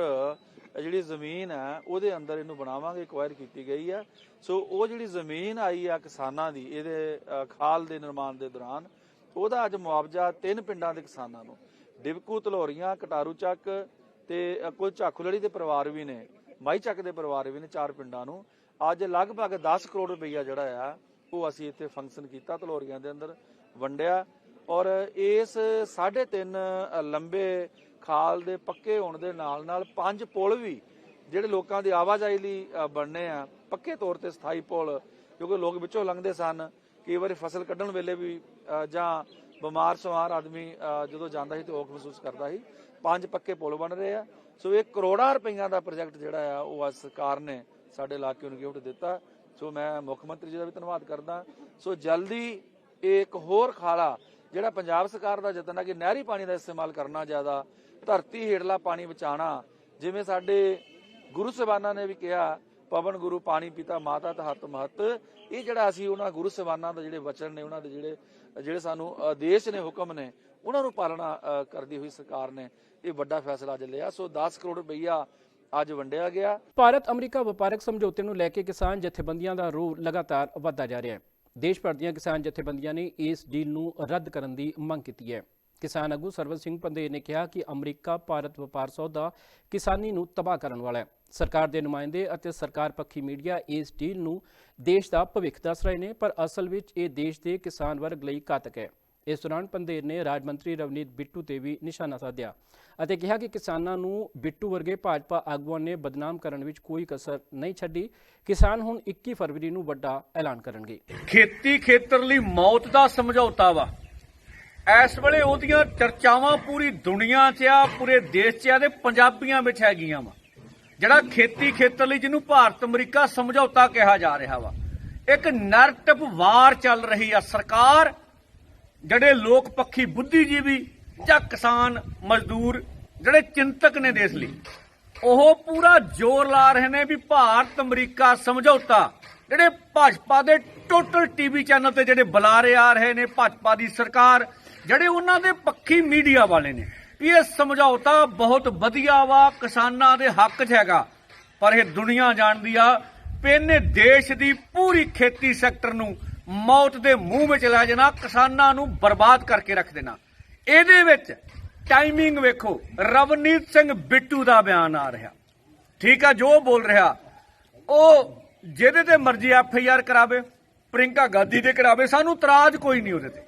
ਜਿਹੜੀ ਜ਼ਮੀਨ ਹੈ, ਉਹਦੇ ਅੰਦਰ ਇਹਨੂੰ ਬਣਾਵਾਂਗੇ ਐਕਵਾਇਰ ਕੀਤੀ ਗਈ ਹੈ। ਸੋ ਉਹ ਜਿਹੜੀ ਜ਼ਮੀਨ ਆਈ ਆ ਕਿਸਾਨਾਂ ਦੀ, ਇਹਦੇ ਖਾਲ ਦੇ ਨਿਰਮਾਣ ਦੇ ਦੌਰਾਨ, ਉਹਦਾ ਅੱਜ ਮੁਆਵਜ਼ਾ ਤਿੰਨ ਪਿੰਡਾਂ ਦੇ ਕਿਸਾਨਾਂ ਨੂੰ। ਡਿਬਕੂ ਤਲੋਰੀਆਂ ਕਟਾਰੂ ਚੱਕ ਤੇ ਕੋਈ ਕੁਝ ਝਾਖੂਲੜੀ ਦੇ ਪਰਿਵਾਰ ਵੀ ਨੇ, ਮਾਈ ਚੱਕ ਦੇ ਪਰਿਵਾਰ ਵੀ ਨੇ ਚਾਰ ਪਿੰਡਾਂ ਨੂੰ। ਅੱਜ ਲਗਭਗ 10 ਕਰੋੜ ਰੁਪਈਆ ਜਿਹੜਾ ਆ, ਉਹ ਅਸੀਂ ਇੱਥੇ ਫੰਕਸ਼ਨ ਕੀਤਾ ਤਲੋਰੀਆਂ ਦੇ ਅੰਦਰ, ਵੰਡਿਆ। ਔਰ ਇਸ 3.5 ਲੰਬੇ ਖਾਲ ਦੇ ਪੱਕੇ ਹੋਣ ਦੇ ਨਾਲ ਨਾਲ ਪੰਜ ਪੁਲ ਵੀ ਜਿਹੜੇ ਲੋਕਾਂ ਦੀ ਆਵਾਜਾਈ ਲਈ ਬਣਨੇ ਆ, ਪੱਕੇ ਤੌਰ ਤੇ ਸਥਾਈ ਪੁਲ, ਕਿਉਂਕਿ ਲੋਕ ਵਿੱਚੋਂ ਲੰਘਦੇ ਸਨ, ਕਈ ਵਾਰੀ ਫਸਲ ਕੱਢਣ ਵੇਲੇ ਵੀ ਜਾਂ ਬਿਮਾਰ ਸਵਾਰ ਆਦਮੀ ਜਦੋਂ ਜਾਂਦਾ ਸੀ ਤੇ ਔਖ ਮਹਿਸੂਸ ਕਰਦਾ ਸੀ। ਪੰਜ ਪੱਕੇ ਪੁਲ ਬਣ ਰਹੇ ਆ। ਸੋ ਇਹ ਕਰੋੜਾਂ ਰੁਪਈਆਂ ਦਾ ਪ੍ਰੋਜੈਕਟ ਜਿਹੜਾ ਆ, ਉਹ ਅੱਜ ਸਰਕਾਰ ਨੇ ਸਾਡੇ ਇਲਾਕੇ ਨੂੰ ਗਿਫਟ ਦਿੱਤਾ। ਸੋ ਮੈਂ ਮੁੱਖ ਮੰਤਰੀ ਜੀ ਦਾ ਵੀ ਧੰਨਵਾਦ ਕਰਦਾ। ਸੋ ਜਲਦੀ ਇੱਕ ਹੋਰ ਖਾਲਾ, ਜਿਹੜਾ ਪੰਜਾਬ ਸਰਕਾਰ ਦਾ ਯਤਨ ਹੈ ਕਿ ਨਹਿਰੀ ਪਾਣੀ ਦਾ ਇਸਤੇਮਾਲ ਕਰਨਾ ਜ਼ਿਆਦਾ, ਧਰਤੀ ਹੇਠਲਾ ਪਾਣੀ ਬਚਾਉਣਾ। ਜਿਵੇਂ ਸਾਡੇ ਗੁਰੂ ਸਾਹਿਬਾਨਾਂ ਨੇ ਵੀ ਕਿਹਾ, ਪਵਨ ਗੁਰੂ ਪਾਣੀ ਪਿਤਾ ਮਾਤਾ ਤਹਤ ਮਹਤ। ਇਹ ਜਿਹੜਾ ਅਸੀਂ ਉਹਨਾਂ ਗੁਰੂ ਸਾਹਿਬਾਨਾਂ ਦਾ ਜਿਹੜੇ ਵਚਨ ਨੇ, ਉਹਨਾਂ ਦੇ ਜਿਹੜੇ ਜਿਹੜੇ ਸਾਨੂੰ ਆਦੇਸ਼ ਨੇ, ਹੁਕਮ ਨੇ, ਉਹਨਾਂ ਨੂੰ ਪਾਲਣਾ ਕਰਦੀ ਹੋਈ ਸਰਕਾਰ ਨੇ ਇਹ ਵੱਡਾ ਫੈਸਲਾ ਅੱਜ ਲਿਆ। ਸੋ 10 ਕਰੋੜ ਰੁਪਈਆ ਅੱਜ ਵੰਡਿਆ ਗਿਆ। ਭਾਰਤ ਅਮਰੀਕਾ ਵਪਾਰਕ ਸਮਝੌਤੇ ਨੂੰ ਲੈ ਕੇ ਕਿਸਾਨ ਜਥੇਬੰਦੀਆਂ ਦਾ ਰੋਹ ਲਗਾਤਾਰ ਵਧਦਾ ਜਾ ਰਿਹਾ ਹੈ। ਦੇਸ਼ ਭਰ ਦੀਆਂ ਕਿਸਾਨ ਜਥੇਬੰਦੀਆਂ ਨੇ ਇਸ ਡੀਲ ਨੂੰ ਰੱਦ ਕਰਨ ਦੀ ਮੰਗ ਕੀਤੀ ਹੈ। ਕਿਸਾਨ ਆਗੂ ਸਰਵਤ ਸਿੰਘ ਪੰਦੇਰ ਨੇ ਕਿਹਾ ਕਿ ਅਮਰੀਕਾ ਭਾਰਤ ਵਪਾਰ ਸੌਦਾ ਕਿਸਾਨੀ ਨੂੰ ਤਬਾਹ ਕਰਨ ਵਾਲਾ ਹੈ। ਸਰਕਾਰ ਦੇ ਨੁਮਾਇੰਦੇ ਅਤੇ ਸਰਕਾਰ ਪੱਖੀ ਮੀਡੀਆ ਇਸ ਡੀਲ ਨੂੰ ਦੇਸ਼ ਦਾ ਭਵਿੱਖ ਦੱਸ ਰਹੇ ਨੇ, ਪਰ ਅਸਲ ਵਿੱਚ ਇਹ ਦੇਸ਼ ਦੇ ਕਿਸਾਨ ਵਰਗ ਲਈ ਘਾਤਕ ਹੈ। ਇਸ ਦੌਰਾਨ ਪੰਦੇਰ ਨੇ ਰਾਜ ਮੰਤਰੀ ਰਵਨੀਤ ਬਿੱਟੂ ਤੇ ਵੀ ਨਿਸ਼ਾਨਾ ਸਾਧਿਆ। ਅਤੇ ਕਿਹਾ ਕਿ ਕਿਸਾਨਾਂ ਨੂੰ ਬਿੱਟੂ ਵਰਗੇ ਭਾਜਪਾ ਆਗੂਆਂ ਨੇ ਬਦਨਾਮ ਕਰਨ ਵਿੱਚ ਕੋਈ ਕਸਰ ਨਹੀਂ ਛੱਡੀ। ਕਿਸਾਨ ਹੁਣ 21 ਫਰਵਰੀ ਨੂੰ ਵੱਡਾ ਐਲਾਨ ਕਰਨਗੇ। ਖੇਤੀ ਖੇਤਰ ਲਈ ਮੌਤ ਦਾ ਸਮਝੌਤਾ ਵਾ। ਇਸ ਵੇਲੇ ਉਹਦੀਆਂ ਚਰਚਾਵਾਂ ਪੂਰੀ ਦੁਨੀਆ 'ਚ ਆ, ਪੂਰੇ ਦੇਸ਼ 'ਚ ਆ ਤੇ ਪੰਜਾਬੀਆਂ ਵਿੱਚ ਹੈਗੀਆਂ ਵਾ। ਜਿਹੜਾ ਖੇਤੀ ਖੇਤਰ ਲਈ ਜਿਹਨੂੰ ਭਾਰਤ ਅਮਰੀਕਾ ਸਮਝੌਤਾ ਕਿਹਾ ਜਾ ਰਿਹਾ ਵਾ। ਇੱਕ ਨਰਟਿਵ ਵਾਰ ਚੱਲ ਰਹੀ ਆ ਸਰਕਾਰ, ਜਿਹੜੇ ਲੋਕ ਪੱਖੀ ਬੁੱਧੀਜੀਵੀ ਜਾਂ ਕਿਸਾਨ ਮਜ਼ਦੂਰ ਜਿਹੜੇ ਚਿੰਤਕ ਨੇ ਦੇਸ਼ ਲਈ, ਉਹ ਪੂਰਾ ਜ਼ੋਰ ਲਾ ਰਹੇ ਨੇ ਵੀ ਭਾਰਤ, ਅਮਰੀਕਾ, ਸਮਝੌਤਾ, ਜਿਹੜੇ ਭਾਜਪਾ ਦੇ ਟੋਟਲ ਟੀਵੀ ਚੈਨਲ ਤੇ ਜਿਹੜੇ ਬੁਲਾਰੇ ਆ ਰਹੇ ਨੇ ਭਾਜਪਾ ਦੀ ਸਰਕਾਰ, ਜਿਹੜੇ ਉਹਨਾਂ ਦੇ ਪੱਖੀ ਮੀਡੀਆ ਵਾਲੇ ਨੇ, ਵੀ ਇਹ ਸਮਝੌਤਾ ਬਹੁਤ ਵਧੀਆ ਵਾ, ਕਿਸਾਨਾਂ ਦੇ ਹੱਕ 'ਚ ਹੈਗਾ, ਪਰ ਇਹ ਦੁਨੀਆ ਜਾਣਦੀ ਆ ਵੀ ਦੇਸ਼ ਦੀ ਪੂਰੀ ਖੇਤੀ ਸੈਕਟਰ ਨੂੰ ਮੌਤ ਦੇ ਮੂੰਹ ਵਿੱਚ ਲੈ ਜਾਣਾ, ਕਿਸਾਨਾਂ ਨੂੰ ਬਰਬਾਦ ਕਰਕੇ ਰੱਖ ਦੇਣਾ। ਇਹਦੇ ਵਿੱਚ ਟਾਈਮਿੰਗ ਵੇਖੋ, ਰਵਨੀਤ ਸਿੰਘ ਬਿੱਟੂ ਦਾ ਬਿਆਨ ਆ ਰਿਹਾ। ਠੀਕ ਆ, ਜੋ ਬੋਲ ਰਿਹਾ, ਉਹ ਜਿਹਦੇ ਤੇ ਮਰਜ਼ੀ ਐਫ ਆਈ ਆਰ ਕਰਾਵੇ ਪ੍ਰਿੰਕਾ ਗਾਂਧੀ ਦੇ ਕਰਾਵੇ, ਸਾਨੂੰ ਤਰਾਜ ਕੋਈ ਨਹੀਂ ਉਹਦੇ ਤੇ।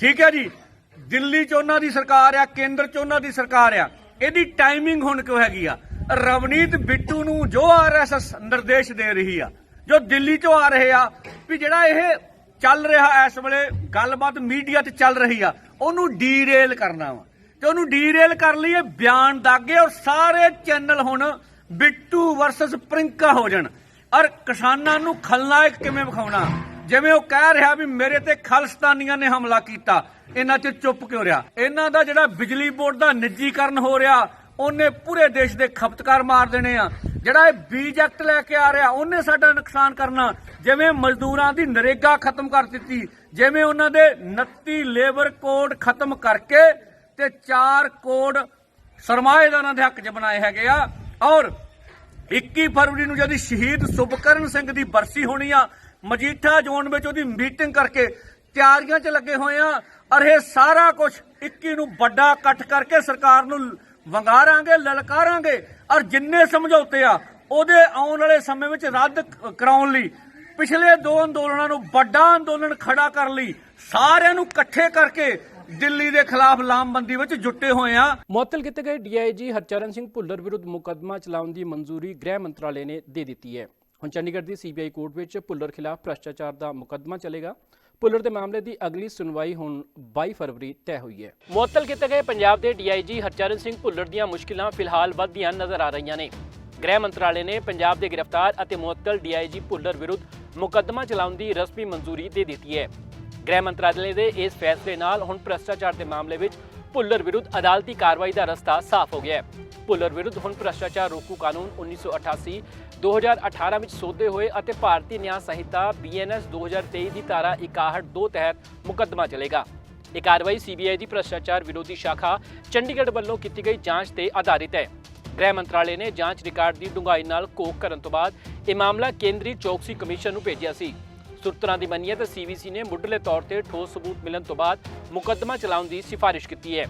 ਠੀਕ ਹੈ ਜੀ, ਦਿੱਲੀ 'ਚ ਉਹਨਾਂ ਦੀ ਸਰਕਾਰ ਆ, ਕੇਂਦਰ 'ਚ ਉਹਨਾਂ ਦੀ ਸਰਕਾਰ ਆ, ਇਹਦੀ ਟਾਈਮਿੰਗ ਹੁਣ ਕਿਉਂ ਹੈਗੀ ਆ? ਰਵਨੀਤ ਬਿੱਟੂ ਨੂੰ ਜੋ ਆਰਐਸਐਸ ਨਿਰਦੇਸ਼ ਦੇ ਰਹੀ ਆ, ਜੋ ਦਿੱਲੀ 'ਚੋਂ ਆ ਰਹੇ ਆ, ਵੀ ਜਿਹੜਾ ਇਹ ਚੱਲ ਰਿਹਾ ਇਸ ਵੇਲੇ, ਗੱਲਬਾਤ ਮੀਡੀਆ 'ਤੇ ਚੱਲ ਰਹੀ ਆ ਉਹਨੂੰ ਡੀਰੇਲ ਕਰਨਾ ਵਾ। ਤੇ ਉਹਨੂੰ ਡੀਰੇਲ ਕਰ ਲਈ ਇਹ ਬਿਆਨ ਦਾਗੇ ਔਰ ਸਾਰੇ ਚੈਨਲ ਹੁਣ ਬਿੱਟੂ ਵਰਸਸ ਪ੍ਰਿੰਕਾ ਹੋ ਜਾਣ। ਔਰ ਕਿਸਾਨਾਂ ਨੂੰ ਖਲਨਾਇਕ ਕਿਵੇਂ ਵਿਖਾਉਣਾ? ਜਿਵੇਂ ਉਹ ਕਹਿ ਰਿਹਾ ਵੀ ਮੇਰੇ ਤੇ ਖਾਲਿਸਤਾਨੀਆਂ ਨੇ ਹਮਲਾ ਕੀਤਾ, ਇਹਨਾਂ 'ਚ ਚੁੱਪ ਕਿਉਂ ਰਿਹਾ? ਇਹਨਾਂ ਦਾ ਜਿਹੜਾ ਬਿਜਲੀ ਬੋਰਡ ਦਾ ਨਿੱਜੀਕਰਨ ਹੋ ਰਿਹਾ, ਉਹਨੇ ਪੂਰੇ ਦੇਸ਼ ਦੇ ਖਪਤਕਾਰ ਮਾਰ ਦੇਣੇ ਆ। ਜਿਹੜਾ ਇਹ ਬੀਜ ਐਕਟ ਲੈ ਕੇ ਆ ਰਿਹਾ, ਉਹਨੇ ਸਾਡਾ ਨੁਕਸਾਨ ਕਰਨਾ। ਜਿਵੇਂ ਮਜ਼ਦੂਰਾਂ ਦੀ ਨਰੇਗਾ ਖਤਮ ਕਰ ਦਿੱਤੀ ਜਿਵੇਂ ਉਹਨਾਂ ਦੇ 29 ਲੇਬਰ ਕੋਡ ਖਤਮ ਕਰਕੇ ਤੇ 4 ਕੋਡ ਸਰਮਾਏਦਾਰਾਂ ਦੇ ਹੱਕ 'ਚ ਬਣਾਏ ਹੈਗੇ ਆ। ਔਰ 21 ਫਰਵਰੀ ਨੂੰ ਜਦ ਸ਼ਹੀਦ ਸੁਭਕਰਨ ਸਿੰਘ ਦੀ ਬਰਸੀ ਹੋਣੀ ਆ, ਮਜੀਠਾ ਜ਼ੋਨ ਵਿੱਚ ਉਹਦੀ ਮੀਟਿੰਗ ਕਰਕੇ ਤਿਆਰੀਆਂ 'ਚ ਲੱਗੇ ਹੋਏ ਆ। ਔਰ ਇਹ ਸਾਰਾ ਕੁਝ 21 ਨੂੰ ਵੱਡਾ ਇਕੱਠ ਕਰਕੇ ਸਰਕਾਰ ਨੂੰ ਵੰਗਾਰਾਂਗੇ, ਲਲਕਾਰਾਂਗੇ। ਔਰ ਜਿੰਨੇ ਸਮਝੌਤੇ ਆ, ਉਹਦੇ ਆਉਣ ਵਾਲੇ ਸਮੇਂ ਵਿੱਚ ਰੱਦ ਕਰਾਉਣ ਲਈ ਪਿਛਲੇ ਦੋ ਅੰਦੋਲਨਾਂ ਨੂੰ ਵੱਡਾ ਅੰਦੋਲਨ ਖੜਾ ਕਰਨ ਲਈ, ਸਾਰਿਆਂ ਨੂੰ ਇਕੱਠੇ ਕਰਕੇ ਦਿੱਲੀ ਦੇ ਖਿਲਾਫ ਲਾਮਬੰਦੀ ਵਿੱਚ ਜੁਟੇ ਹੋਏ ਆ। ਮੁਅੱਤਲ ਕੀਤੇ ਗਏ ਡੀਆਈਜੀ ਹਰਚਰਨ ਸਿੰਘ ਭੁੱਲਰ ਵਿਰੁੱਧ ਮੁਕੱਦਮਾ ਚਲਾਉਣ ਦੀ ਮਨਜ਼ੂਰੀ ਗ੍ਰਹਿ ਮੰਤਰਾਲੇ ਨੇ ਦੇ ਦਿੱਤੀ ਹੈ। ਹੁਣ ਚੰਡੀਗੜ੍ਹ ਦੀ ਸੀਬੀਆਈ ਕੋਰਟ ਵਿੱਚ ਭੁੱਲਰ ਖਿਲਾਫ ਭ੍ਰਸ਼ਟਾਚਾਰ ਦਾ ਮੁਕੱਦਮਾ ਚੱਲੇਗਾ। ਭੁੱਲਰ ਦੇ ਮਾਮਲੇ ਦੀ ਅਗਲੀ ਸੁਣਵਾਈ ਹੁਣ 22 ਫਰਵਰੀ ਤੈਅ ਹੋਈ ਹੈ। ਮੁਅੱਤਲ ਕੀਤੇ ਗਏ ਪੰਜਾਬ ਦੇ ਡੀਆਈਜੀ ਹਰਚਰਨ ਸਿੰਘ ਭੁੱਲਰ ਦੀਆਂ ਮੁਸ਼ਕਿਲਾਂ ਫਿਲਹਾਲ ਵੱਧਦੀਆਂ ਨਜ਼ਰ ਆ ਰਹੀਆਂ ਨੇ। ਗ੍ਰਹਿ ਮੰਤਰਾਲੇ ਨੇ ਪੰਜਾਬ ਦੇ ਗ੍ਰਿਫਤਾਰ ਅਤੇ ਮੁਅੱਤਲ ਡੀਆਈਜੀ ਭੁੱਲਰ ਵਿਰੁੱਧ ਮੁਕੱਦਮਾ ਚਲਾਉਣ ਦੀ ਰਸਮੀ ਮਨਜ਼ੂਰੀ ਦੇ ਦਿੱਤੀ ਹੈ। ਗ੍ਰਹਿ ਮੰਤਰਾਲੇ ਦੇ ਇਸ ਫੈਸਲੇ ਨਾਲ ਹੁਣ ਭ੍ਰਸ਼ਟਾਚਾਰ ਦੇ ਮਾਮਲੇ ਵਿੱਚ ਭੁੱਲਰ ਵਿਰੁੱਧ ਅਦਾਲਤੀ ਕਾਰਵਾਈ ਦਾ ਰਸਤਾ ਸਾਫ਼ ਹੋ ਗਿਆ ਹੈ। ਭੁੱਲਰ ਵਿਰੁੱਧ ਹੁਣ ਭ੍ਰਸ਼ਟਾਚਾਰ ਰੋਕੂ ਕਾਨੂੰਨ 1988 2018 ਵਿੱਚ ਸੋਧੇ ਹੋਏ ਅਤੇ ਭਾਰਤੀ ਨਿਆਂ ਸੰਹਿਤਾ BNS 2023 ਦੀ ਧਾਰਾ 61 2 ਤਹਿਤ ਮੁਕੱਦਮਾ ਚਲੇਗਾ। ਇਹ ਕਾਰਵਾਈ ਸੀਬੀਆਈ ਦੀ ਭ੍ਰਸ਼ਟਾਚਾਰ ਵਿਰੋਧੀ ਸ਼ਾਖਾ ਚੰਡੀਗੜ੍ਹ ਵੱਲੋਂ ਕੀਤੀ ਗਈ ਜਾਂਚ ਤੇ ਆਧਾਰਿਤ ਹੈ। ਗ੍ਰਹਿ ਮੰਤਰਾਲੇ ਨੇ ਜਾਂਚ ਰਿਕਾਰਡ ਦੀ ਡੂੰਘਾਈ ਨਾਲ ਘੋਖ ਕਰਨ ਤੋਂ ਬਾਅਦ ਇਹ ਮਾਮਲਾ ਕੇਂਦਰੀ ਚੌਕਸੀ ਕਮਿਸ਼ਨ ਨੂੰ ਭੇਜਿਆ ਸੀ। ਸੂਤਰਾਂ ਦੀ ਮੰਨੀਏ ਤਾਂ ਸੀਵੀਸੀ ਨੇ ਮੁੱਢਲੇ ਤੌਰ ਤੇ ਠੋਸ ਸਬੂਤ ਮਿਲਣ ਤੋਂ ਬਾਅਦ ਮੁਕੱਦਮਾ ਚਲਾਉਣ ਦੀ ਸਿਫਾਰਿਸ਼ ਕੀਤੀ ਹੈ।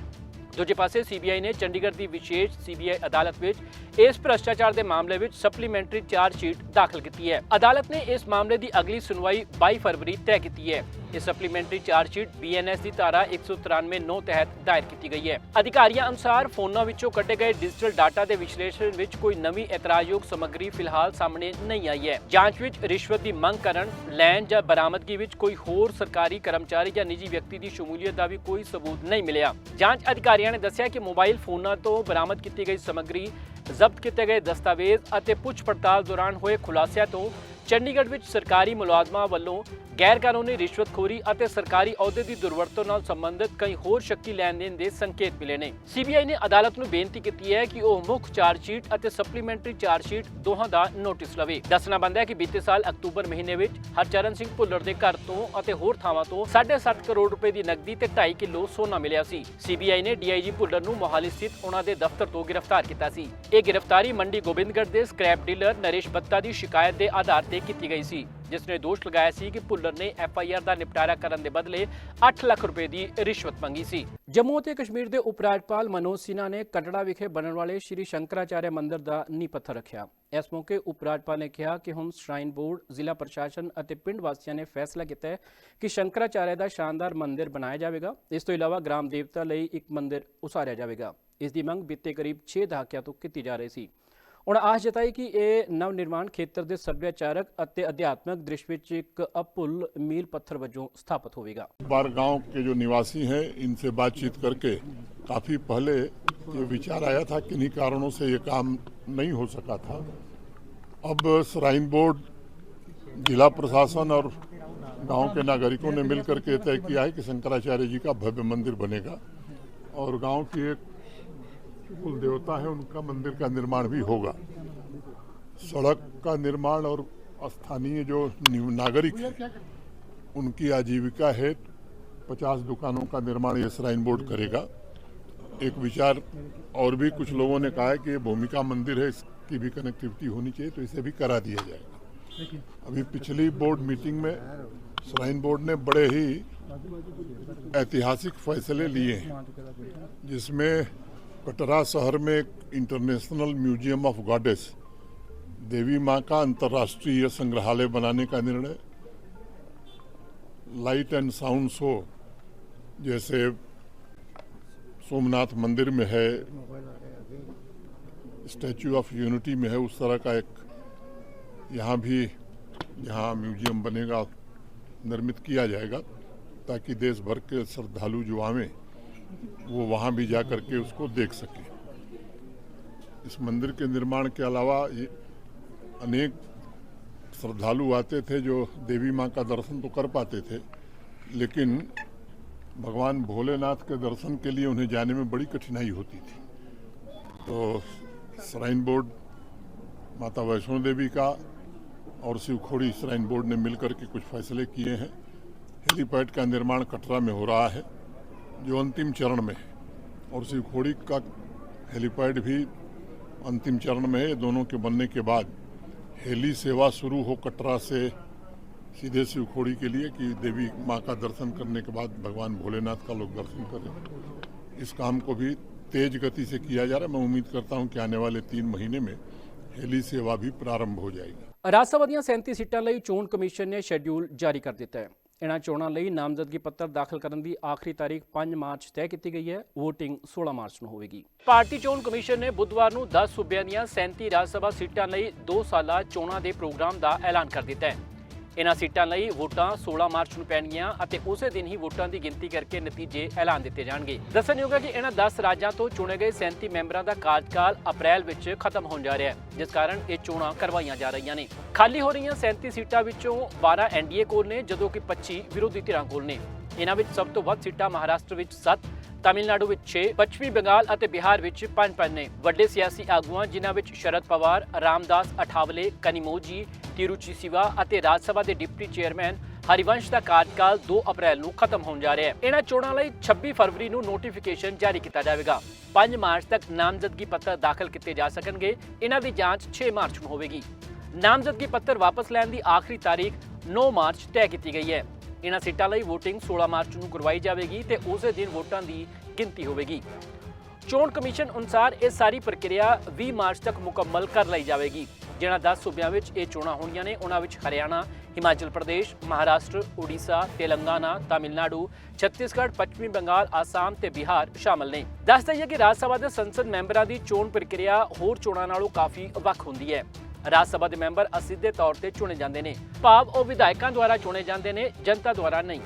ਦੂਜੇ ਪਾਸੇ ਸੀਬੀਆਈ ਨੇ ਚੰਡੀਗੜ੍ਹ ਦੀ ਵਿਸ਼ੇਸ਼ ਸੀਬੀਆਈ ਅਦਾਲਤ ਵਿੱਚ ਇਸ ਭ੍ਰਸ਼ਟਾਚਾਰ ਦੇ ਮਾਮਲੇ ਵਿੱਚ ਸਪਲੀਮੈਂਟਰੀ ਚਾਰਜ ਸ਼ੀਟ ਦਾਖਲ ਕੀਤੀ ਹੈ। ਅਦਾਲਤ ਨੇ ਇਸ ਮਾਮਲੇ ਦੀ ਅਗਲੀ ਸੁਣਵਾਈ 22 ਫਰਵਰੀ ਤੈਅ ਕੀਤੀ ਹੈ। ਇਹ ਸਪਲੀਮੈਂਟਰੀ ਚਾਰਜ ਸ਼ੀਟ ਬੀਐਨਐਸ ਦੀ ਧਾਰਾ 193 9 ਤਹਿਤ ਦਾਇਰ ਕੀਤੀ ਗਈ ਹੈ। ਅਧਿਕਾਰੀਆਂ ਅਨੁਸਾਰ ਫੋਨਾਂ ਵਿੱਚੋਂ ਕੱਢੇ ਗਏ ਡਿਜੀਟਲ ਡਾਟਾ ਦੇ ਵਿਸ਼ਲੇਸ਼ਣ ਵਿੱਚ ਕੋਈ ਨਵੀਂ ਇਤਰਾਜ਼ਯੋਗ ਸਮੱਗਰੀ ਫਿਲਹਾਲ ਸਾਹਮਣੇ ਨਹੀਂ ਆਈ ਹੈ। ਜਾਂਚ ਵਿੱਚ ਰਿਸ਼ਵਤ ਦੀ ਮੰਗ ਕਰਨ, ਲੈਣ ਜਾਂ ਬਰਾਮਦਗੀ ਵਿੱਚ ਕੋਈ ਹੋਰ ਸਰਕਾਰੀ ਕਰਮਚਾਰੀ ਜਾਂ ਨਿੱਜੀ ਵਿਅਕਤੀ ਦੀ ਸ਼ਮੂਲੀਅਤ ਦਾ ਵੀ ਕੋਈ ਸਬੂਤ ਨਹੀਂ ਮਿਲਿਆ। ਜਾਂਚ ਅਧਿਕਾਰੀਆਂ ਨੇ ਦੱਸਿਆ ਕਿ ਮੋਬਾਈਲ ਫੋਨਾਂ ਤੋਂ ਬਰਾਮਦ ਕੀਤੀ ਗਈ ਸਮੱਗਰੀ ਜ਼ਬਤ ਕੀਤੇ ਗਏ ਦਸਤਾਵੇਜ਼ ਅਤੇ ਪੁੱਛ ਪੜਤਾਲ ਦੌਰਾਨ ਹੋਏ ਖੁਲਾਸਿਆਂ ਤੋਂ ਚੰਡੀਗੜ੍ਹ ਵਿੱਚ ਸਰਕਾਰੀ ਮੁਲਾਜ਼ਮਾਂ ਵੱਲੋਂ ਗੈਰ ਕਾਨੂੰਨੀ ਰਿਸ਼ਵਤਖੋਰੀ ਅਤੇ ਸਰਕਾਰੀ ਅਹੁਦੇ ਦੀ ਦੁਰਵਰਤੋਂ ਨਾਲ ਸੰਬੰਧਿਤ ਕਈ ਹੋਰ ਸ਼ੱਕੀ ਲੈਣ ਦੇਣ ਦੇ ਸੰਕੇਤ ਮਿਲੇ ਨੇ। ਸੀਬੀਆਈ ਨੇ ਅਦਾਲਤ ਨੂੰ ਬੇਨਤੀ ਕੀਤੀ ਹੈ ਕਿ ਉਹ ਮੁੱਖ ਚਾਰਜ ਅਤੇ ਸਪਲੀਮੈਂਟਰੀ ਚਾਰਜ ਦੋਹਾਂ ਦਾ ਨੋਟਿਸ ਲਵੇ। ਦੱਸਣਾ ਬੰਦਾ ਹੈ ਕਿ ਬੀਤੇ ਸਾਲ ਅਕਤੂਬਰ ਮਹੀਨੇ ਵਿੱਚ ਹਰਚਰਨ ਸਿੰਘ ਭੁੱਲਰ ਦੇ ਘਰ ਤੋਂ ਅਤੇ ਹੋਰ ਥਾਵਾਂ ਤੋਂ 7.5 ਕਰੋੜ ਰੁਪਏ ਦੀ ਨਕਦੀ ਤੇ 2.5 ਕਿਲੋ ਸੋਨਾ ਮਿਲਿਆ ਸੀ। ਸੀਬੀਆਈ ਨੇ ਡੀਆਈਜੀ ਭੁੱਲਰ ਨੂੰ ਮੋਹਾਲੀ ਸਥਿਤ ਉਹਨਾਂ ਦੇ ਦਫ਼ਤਰ ਤੋਂ ਗ੍ਰਿਫਤਾਰ ਕੀਤਾ ਸੀ। ਇਹ ਗ੍ਰਿਫਤਾਰੀ ਮੰਡੀ ਗੋਬਿੰਦਗੜ੍ਹ ਦੇ ਸਕ੍ਰੈਪ ਡੀਲਰ ਨਰੇਸ਼ ਬੱਤਾ ਦੀ ਸ਼ਿਕਾਇਤ ਦੇ ਆਧਾਰ ਤੇ ਕੀਤੀ ਗਈ ਸੀ ਜਿਸ ਨੇ ਦੋਸ਼ ਲਗਾਇਆ ਸੀ ਕਿ ਭੁੱਲਰ ਨੇ ਐਫਆਈਆਰ ਦਾ ਨਿਪਟਾਰਾ ਕਰਨ ਦੇ ਬਦਲੇ 8 ਲੱਖ ਰੁਪਏ ਦੀ ਰਿਸ਼ਵਤ ਮੰਗੀ ਸੀ। ਜੰਮੂ ਅਤੇ ਕਸ਼ਮੀਰ ਦੇ ਉਪ ਰਾਜਪਾਲ ਮਨੋਜ ਸਿਨਹਾ ਨੇ ਕਟੜਾ ਵਿਖੇ ਬਣਨ ਵਾਲੇ ਸ਼੍ਰੀ ਸ਼ੰਕਰਾਚਾਰਿਆ ਮੰਦਿਰ ਦਾ ਨੀਂਹ ਪੱਥਰ ਰੱਖਿਆ। ਇਸ ਮੌਕੇ ਉਪ ਰਾਜਪਾਲ ਨੇ ਕਿਹਾ ਕਿ ਹੁਣ ਸ਼ਰਾਈਨ ਬੋਰਡ, ਜ਼ਿਲ੍ਹਾ ਪ੍ਰਸ਼ਾਸਨ ਅਤੇ ਪਿੰਡ ਵਾਸੀਆਂ ਨੇ ਫੈਸਲਾ ਕੀਤਾ ਹੈ ਕਿ ਸ਼ੰਕਰਾਚਾਰਿਆ ਦਾ ਸ਼ਾਨਦਾਰ ਮੰਦਿਰ ਬਣਾਇਆ ਜਾਵੇਗਾ। ਇਸ ਤੋਂ ਇਲਾਵਾ ਗ੍ਰਾਮ ਦੇਵਤਾ ਲਈ ਇੱਕ ਮੰਦਿਰ ਉਸਾਰਿਆ ਜਾਵੇਗਾ। ਇਸ ਦੀ ਮੰਗ ਬੀਤੇ ਕਰੀਬ 6 ਦਹਾਕਿਆਂ ਤੋਂ ਕੀਤੀ ਜਾ ਰਹੀ ਸੀ। ਉਹਨਾਂ ਆਸ ਜਤਾਈ ਕਿ ਇਹ ਨਵ ਨਿਰਮਾਣ ਖੇਤਰ ਦੇ ਸੱਭਿਆਚਾਰਕ ਅਤੇ ਅਧਿਆਤਮਿਕ ਦ੍ਰਿਸ਼ ਵਿੱਚ ਇੱਕ ਅਭੁੱਲ ਮੀਲ ਪੱਥਰ ਵਜੋਂ ਸਥਾਪਿਤ ਹੋਵੇਗਾ बार गांव के जो निवासी हैं इनसे बातचीत करके काफ़ी पहले ये विचार आया था किन्हीं कारणों से ये काम नहीं हो सका था अब श्राइन बोर्ड जिला प्रशासन और गांव के नागरिकों ने मिलकर के तय किया है कि शंकराचार्य जी का भव्य मंदिर बनेगा और गांव की एक कुल देवता है, उनका मंदिर का निर्माण भी होगा। सड़क का निर्माण और स्थानीय जो नागरिक उनकी आजीविका है, पचास दुकानों का निर्माण ये श्राइन बोर्ड करेगा। एक विचार और भी कुछ लोगों ने कहा है कि ये भूमिका मंदिर है, इसकी भी कनेक्टिविटी होनी चाहिए तो इसे भी करा दिया जाएगा। अभी पिछली बोर्ड मीटिंग में श्राइन बोर्ड ने बड़े ही ऐतिहासिक फैसले लिए हैं, जिसमें कटरा शहर में एक इंटरनेशनल म्यूज़ियम ऑफ़ गॉडेस देवी माँ का अंतर्राष्ट्रीय संग्रहालय बनाने का निर्णय। लाइट एंड साउंड शो जैसे सोमनाथ मंदिर में है स्टैचू ऑफ़ यूनिटी में है, उस तरह का एक यहाँ भी, यहाँ म्यूज़ियम बनेगा, निर्मित किया जाएगा, ताकि देश भर के श्रद्धालु जो आवें वो वहाँ भी जा करके उसको देख सकें। इस मंदिर के निर्माण के अलावा अनेक श्रद्धालु आते थे जो देवी माँ का दर्शन तो कर पाते थे, लेकिन भगवान भोलेनाथ के दर्शन के लिए उन्हें जाने में बड़ी कठिनाई होती थी। तो श्राइन बोर्ड, माता वैष्णो देवी का और शिवखोड़ी श्राइन बोर्ड ने मिलकर के कुछ फैसले किए हैं। हेलीपैड का निर्माण कटरा में हो रहा है। जो अंतिम चरण में है और शिवखोड़ी का हेलीपैड भी अंतिम चरण में है ये दोनों के बनने के बाद हेली सेवा शुरू हो कटरा से सीधे शिवखोड़ी के लिए कि देवी माँ का दर्शन करने के बाद भगवान भोलेनाथ का लोग दर्शन करें इस काम को भी तेज गति से किया जा रहा है मैं उम्मीद करता हूँ कि आने वाले तीन महीने में हेली सेवा भी प्रारंभ हो जाएगी ਰਾਜ ਸਭਾ ਦੀਆਂ 37 ਸੀਟਾਂ ਲਈ ਚੋਣ ਕਮਿਸ਼ਨ ਨੇ ਸ਼ੈਡਿਊਲ ਜਾਰੀ ਕਰ ਦਿੱਤਾ ਹੈ ਇਹਨਾਂ ਚੋਣਾਂ ਲਈ ਨਾਮਜ਼ਦਗੀ ਪੱਤਰ ਦਾਖਲ ਕਰਨ ਦੀ ਆਖਰੀ ਤਾਰੀਖ 5 ਮਾਰਚ ਤੈਅ ਕੀਤੀ ਗਈ ਹੈ। VOTING 16 ਮਾਰਚ ਨੂੰ ਹੋਵੇਗੀ। ਭਾਰਤੀ ਚੋਣ ਕਮਿਸ਼ਨ ਨੇ ਬੁੱਧਵਾਰ ਨੂੰ 10 ਸੂਬਿਆਂ ਦੀਆਂ 37 ਰਾਜ ਸਭਾ ਸੀਟਾਂ ਲਈ 2 ਸਾਲਾ ਚੋਣਾਂ ਦੇ ਪ੍ਰੋਗਰਾਮ ਦਾ ਐਲਾਨ ਕਰ ਦਿੱਤਾ ਹੈ। ਇਹਨਾਂ ਸੀਟਾਂ ਲਈ ਵੋਟਾਂ 16 ਮਾਰਚ ਨੂੰ ਪੈਣਗੀਆਂ ਅਤੇ ਉਸੇ ਦਿਨ ਹੀ ਵੋਟਾਂ ਦੀ ਗਿਣਤੀ ਕਰਕੇ ਨਤੀਜੇ ਐਲਾਨ ਦਿੱਤੇ ਜਾਣਗੇ। ਦੱਸਣਯੋਗ ਹੈ ਕਿ ਇਹਨਾਂ 10 ਰਾਜਾਂ ਤੋਂ ਚੁਣੇ ਗਏ 37 ਮੈਂਬਰਾਂ ਦਾ ਕਾਰਜਕਾਲ ਅਪ੍ਰੈਲ ਵਿੱਚ ਖਤਮ ਹੋਣ ਜਾ ਰਿਹਾ ਹੈ, ਜਿਸ ਕਾਰਨ ਇਹ ਚੋਣਾਂ ਕਰਵਾਈਆਂ ਜਾ ਰਹੀਆਂ ਨੇ। ਖਾਲੀ ਹੋ ਰਹੀਆਂ 37 ਸੀਟਾਂ ਵਿੱਚੋਂ 12 ਐਨਡੀਏ ਕੋਲ ਨੇ, ਜਦੋਂ ਕਿ 25 ਵਿਰੋਧੀ ਧਿਰਾਂ ਕੋਲ ਨੇ। ਇਹਨਾਂ ਵਿੱਚ ਸਭ ਤੋਂ ਵੱਧ ਸੀਟਾਂ ਮਹਾਰਾਸ਼ਟਰ ਵਿੱਚ 7 ਤਾਮਿਲਨਾਡੂ ਵਿੱਚ 6 ਪੱਛਮੀ ਬੰਗਾਲ ਅਤੇ ਬਿਹਾਰ ਵਿੱਚ 5-5 ਨੇ। ਵੱਡੇ ਸਿਆਸੀ ਆਗੂਆਂ, ਜਿਨ੍ਹਾਂ ਵਿੱਚ ਸ਼ਰਦ ਪਵਾਰ, ਰਾਮਦਾਸ ਅਠਾਵਲੇ, ਕਨਿਮੋਜੀ ਤਿਰੂਚੀਸਿਵਾ ਅਤੇ ਰਾਜ ਸਭਾ ਦੇ ਡਿਪਟੀ ਚੇਅਰਮੈਨ ਹਰਿਵੰਸ਼ ਦਾ ਕਾਰਜਕਾਲ 2 ਅਪ੍ਰੈਲ ਨੂੰ ਖਤਮ ਹੋਣ ਜਾ ਰਿਹਾ ਹੈ। ਇਹਨਾਂ ਚੋਣਾਂ ਲਈ 26 ਫਰਵਰੀ ਨੂੰ ਨੋਟੀਫਿਕੇਸ਼ਨ ਜਾਰੀ ਕੀਤਾ ਜਾਵੇਗਾ। 5 ਮਾਰਚ ਤੱਕ ਨਾਮਜ਼ਦਗੀ ਪੱਤਰ ਦਾਖਲ ਕੀਤੇ ਜਾ ਸਕਣਗੇ। ਇਹਨਾਂ ਦੀ ਜਾਂਚ 6 ਮਾਰਚ ਨੂੰ ਹੋਵੇਗੀ। ਨਾਮਜ਼ਦਗੀ ਪੱਤਰ ਵਾਪਸ ਲੈਣ ਦੀ ਆਖਰੀ ਤਾਰੀਖ 9 ਮਾਰਚ ਤੈਅ ਕੀਤੀ ਗਈ ਹੈ। ਇਹਨਾਂ ਸੀਟਾਂ ਲਈ VOTING 16 ਮਾਰਚ ਨੂੰ ਕਰਵਾਈ ਜਾਵੇਗੀ ਤੇ ਉਸੇ ਦਿਨ ਵੋਟਾਂ ਦੀ ਗਿਣਤੀ ਹੋਵੇਗੀ। ਚੋਣ ਕਮਿਸ਼ਨ ਅਨੁਸਾਰ ਇਹ ਸਾਰੀ ਪ੍ਰਕਿਰਿਆ 20 ਮਾਰਚ ਤੱਕ ਮੁਕੰਮਲ ਕਰ ਲਈ ਜਾਵੇਗੀ। ਜਿਹਨਾਂ 10 ਸੂਬਿਆਂ ਵਿੱਚ ਇਹ ਚੋਣਾਂ ਹੋਣੀਆਂ ਨੇ, ਉਹਨਾਂ ਵਿੱਚ ਹਰਿਆਣਾ, ਹਿਮਾਚਲ ਪ੍ਰਦੇਸ਼, ਮਹਾਰਾਸ਼ਟਰ ਓਡੀਸ਼ਾ ਤੇਲੰਗਾਨਾ, ਤਾਮਿਲਨਾਡੂ, ਛੱਤੀਸਗੜ੍ਹ, ਪੱਛਮੀ ਬੰਗਾਲ, ਆਸਾਮ ਤੇ ਬਿਹਾਰ ਸ਼ਾਮਲ ਨੇ। ਦੱਸਦਾ ਦਈਏ ਕਿ ਰਾਜ ਸਭਾ ਦੇ ਸੰਸਦ ਮੈਂਬਰਾਂ ਦੀ ਚੋਣ ਪ੍ਰਕਿਰਿਆ ਹੋਰ ਚੋਣਾਂ ਨਾਲੋਂ ਕਾਫੀ ਵੱਖ ਹੁੰਦੀ ਹੈ। ਰਾਜ ਸਭਾ ਦੇ ਮੈਂਬਰ ਅਸਿੱਧੇ ਤੌਰ ਤੇ ਚੁਣੇ ਜਾਂਦੇ ਨੇ। ਭਾਵ ਉਹ ਵਿਧਾਇਕਾਂ ਦੁਆਰਾ ਚੁਣੇ ਜਾਂਦੇ ਨੇ, ਜਨਤਾ ਦੁਆਰਾ ਨਹੀਂ।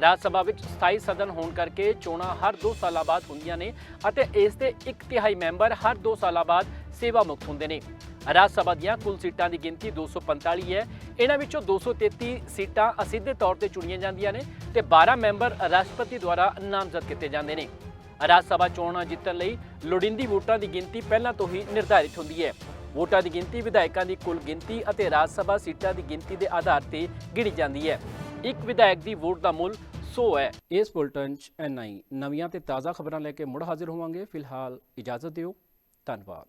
ਰਾਜ ਸਭਾ ਵਿੱਚ ਸਥਾਈ ਸਦਨ ਹੋਣ ਕਰਕੇ ਚੋਣਾਂ ਹਰ 2 ਸਾਲਾਂ ਬਾਅਦ ਹੁੰਦੀਆਂ ਨੇ ਅਤੇ ਇਸ ਦੇ ਇੱਕ ਤਿਹਾਈ ਮੈਂਬਰ ਹਰ 2 ਸਾਲਾਂ ਬਾਅਦ ਸੇਵਾ ਮੁਕਤ ਹੁੰਦੇ ਨੇ। ਰਾਜ ਸਭਾ ਦੀਆਂ ਕੁੱਲ ਸੀਟਾਂ ਦੀ ਗਿਣਤੀ 245 ਹੈ। ਇਹਨਾਂ ਵਿੱਚੋਂ 233 ਸੀਟਾਂ ਅਸਿੱਧੇ ਤੌਰ ਤੇ ਚੁਣੀਆਂ ਜਾਂਦੀਆਂ ਨੇ ਤੇ 12 ਮੈਂਬਰ ਰਾਸ਼ਟਰਪਤੀ ਦੁਆਰਾ ਨਾਮਜ਼ਦ ਕੀਤੇ ਜਾਂਦੇ ਨੇ। ਰਾਜ ਸਭਾ ਚੋਣਾਂ ਜਿੱਤਣ ਲਈ ਲੋੜੀਂਦੀ ਵੋਟਾਂ ਦੀ ਗਿਣਤੀ ਪਹਿਲਾਂ ਤੋਂ ਹੀ ਨਿਰਧਾਰਿਤ ਹੁੰਦੀ ਹੈ। ਵੋਟਾਂ ਦੀ ਗਿਣਤੀ, ਵਿਧਾਇਕਾਂ ਦੀ ਕੁੱਲ ਗਿਣਤੀ ਅਤੇ ਰਾਜ ਸਭਾ ਸੀਟਾਂ ਦੀ ਗਿਣਤੀ ਦੇ ਆਧਾਰ ਤੇ ਗਿਣੀ ਜਾਂਦੀ ਹੈ। ਇੱਕ ਵਿਧਾਇਕ ਦੀ ਵੋਟ ਦਾ ਮੁੱਲ 100 ਹੈ। ਇਸ ਬੁਲਟਨ ਚ ਐਨਆਈ ਨਵੀਆਂ ਤੇ ਤਾਜ਼ਾ ਖਬਰਾਂ ਲੈ ਕੇ ਮੁੜ ਹਾਜ਼ਰ ਹੋਵਾਂਗੇ। ਫਿਲਹਾਲ ਇਜਾਜ਼ਤ ਦਿਓ। ਧੰਨਵਾਦ।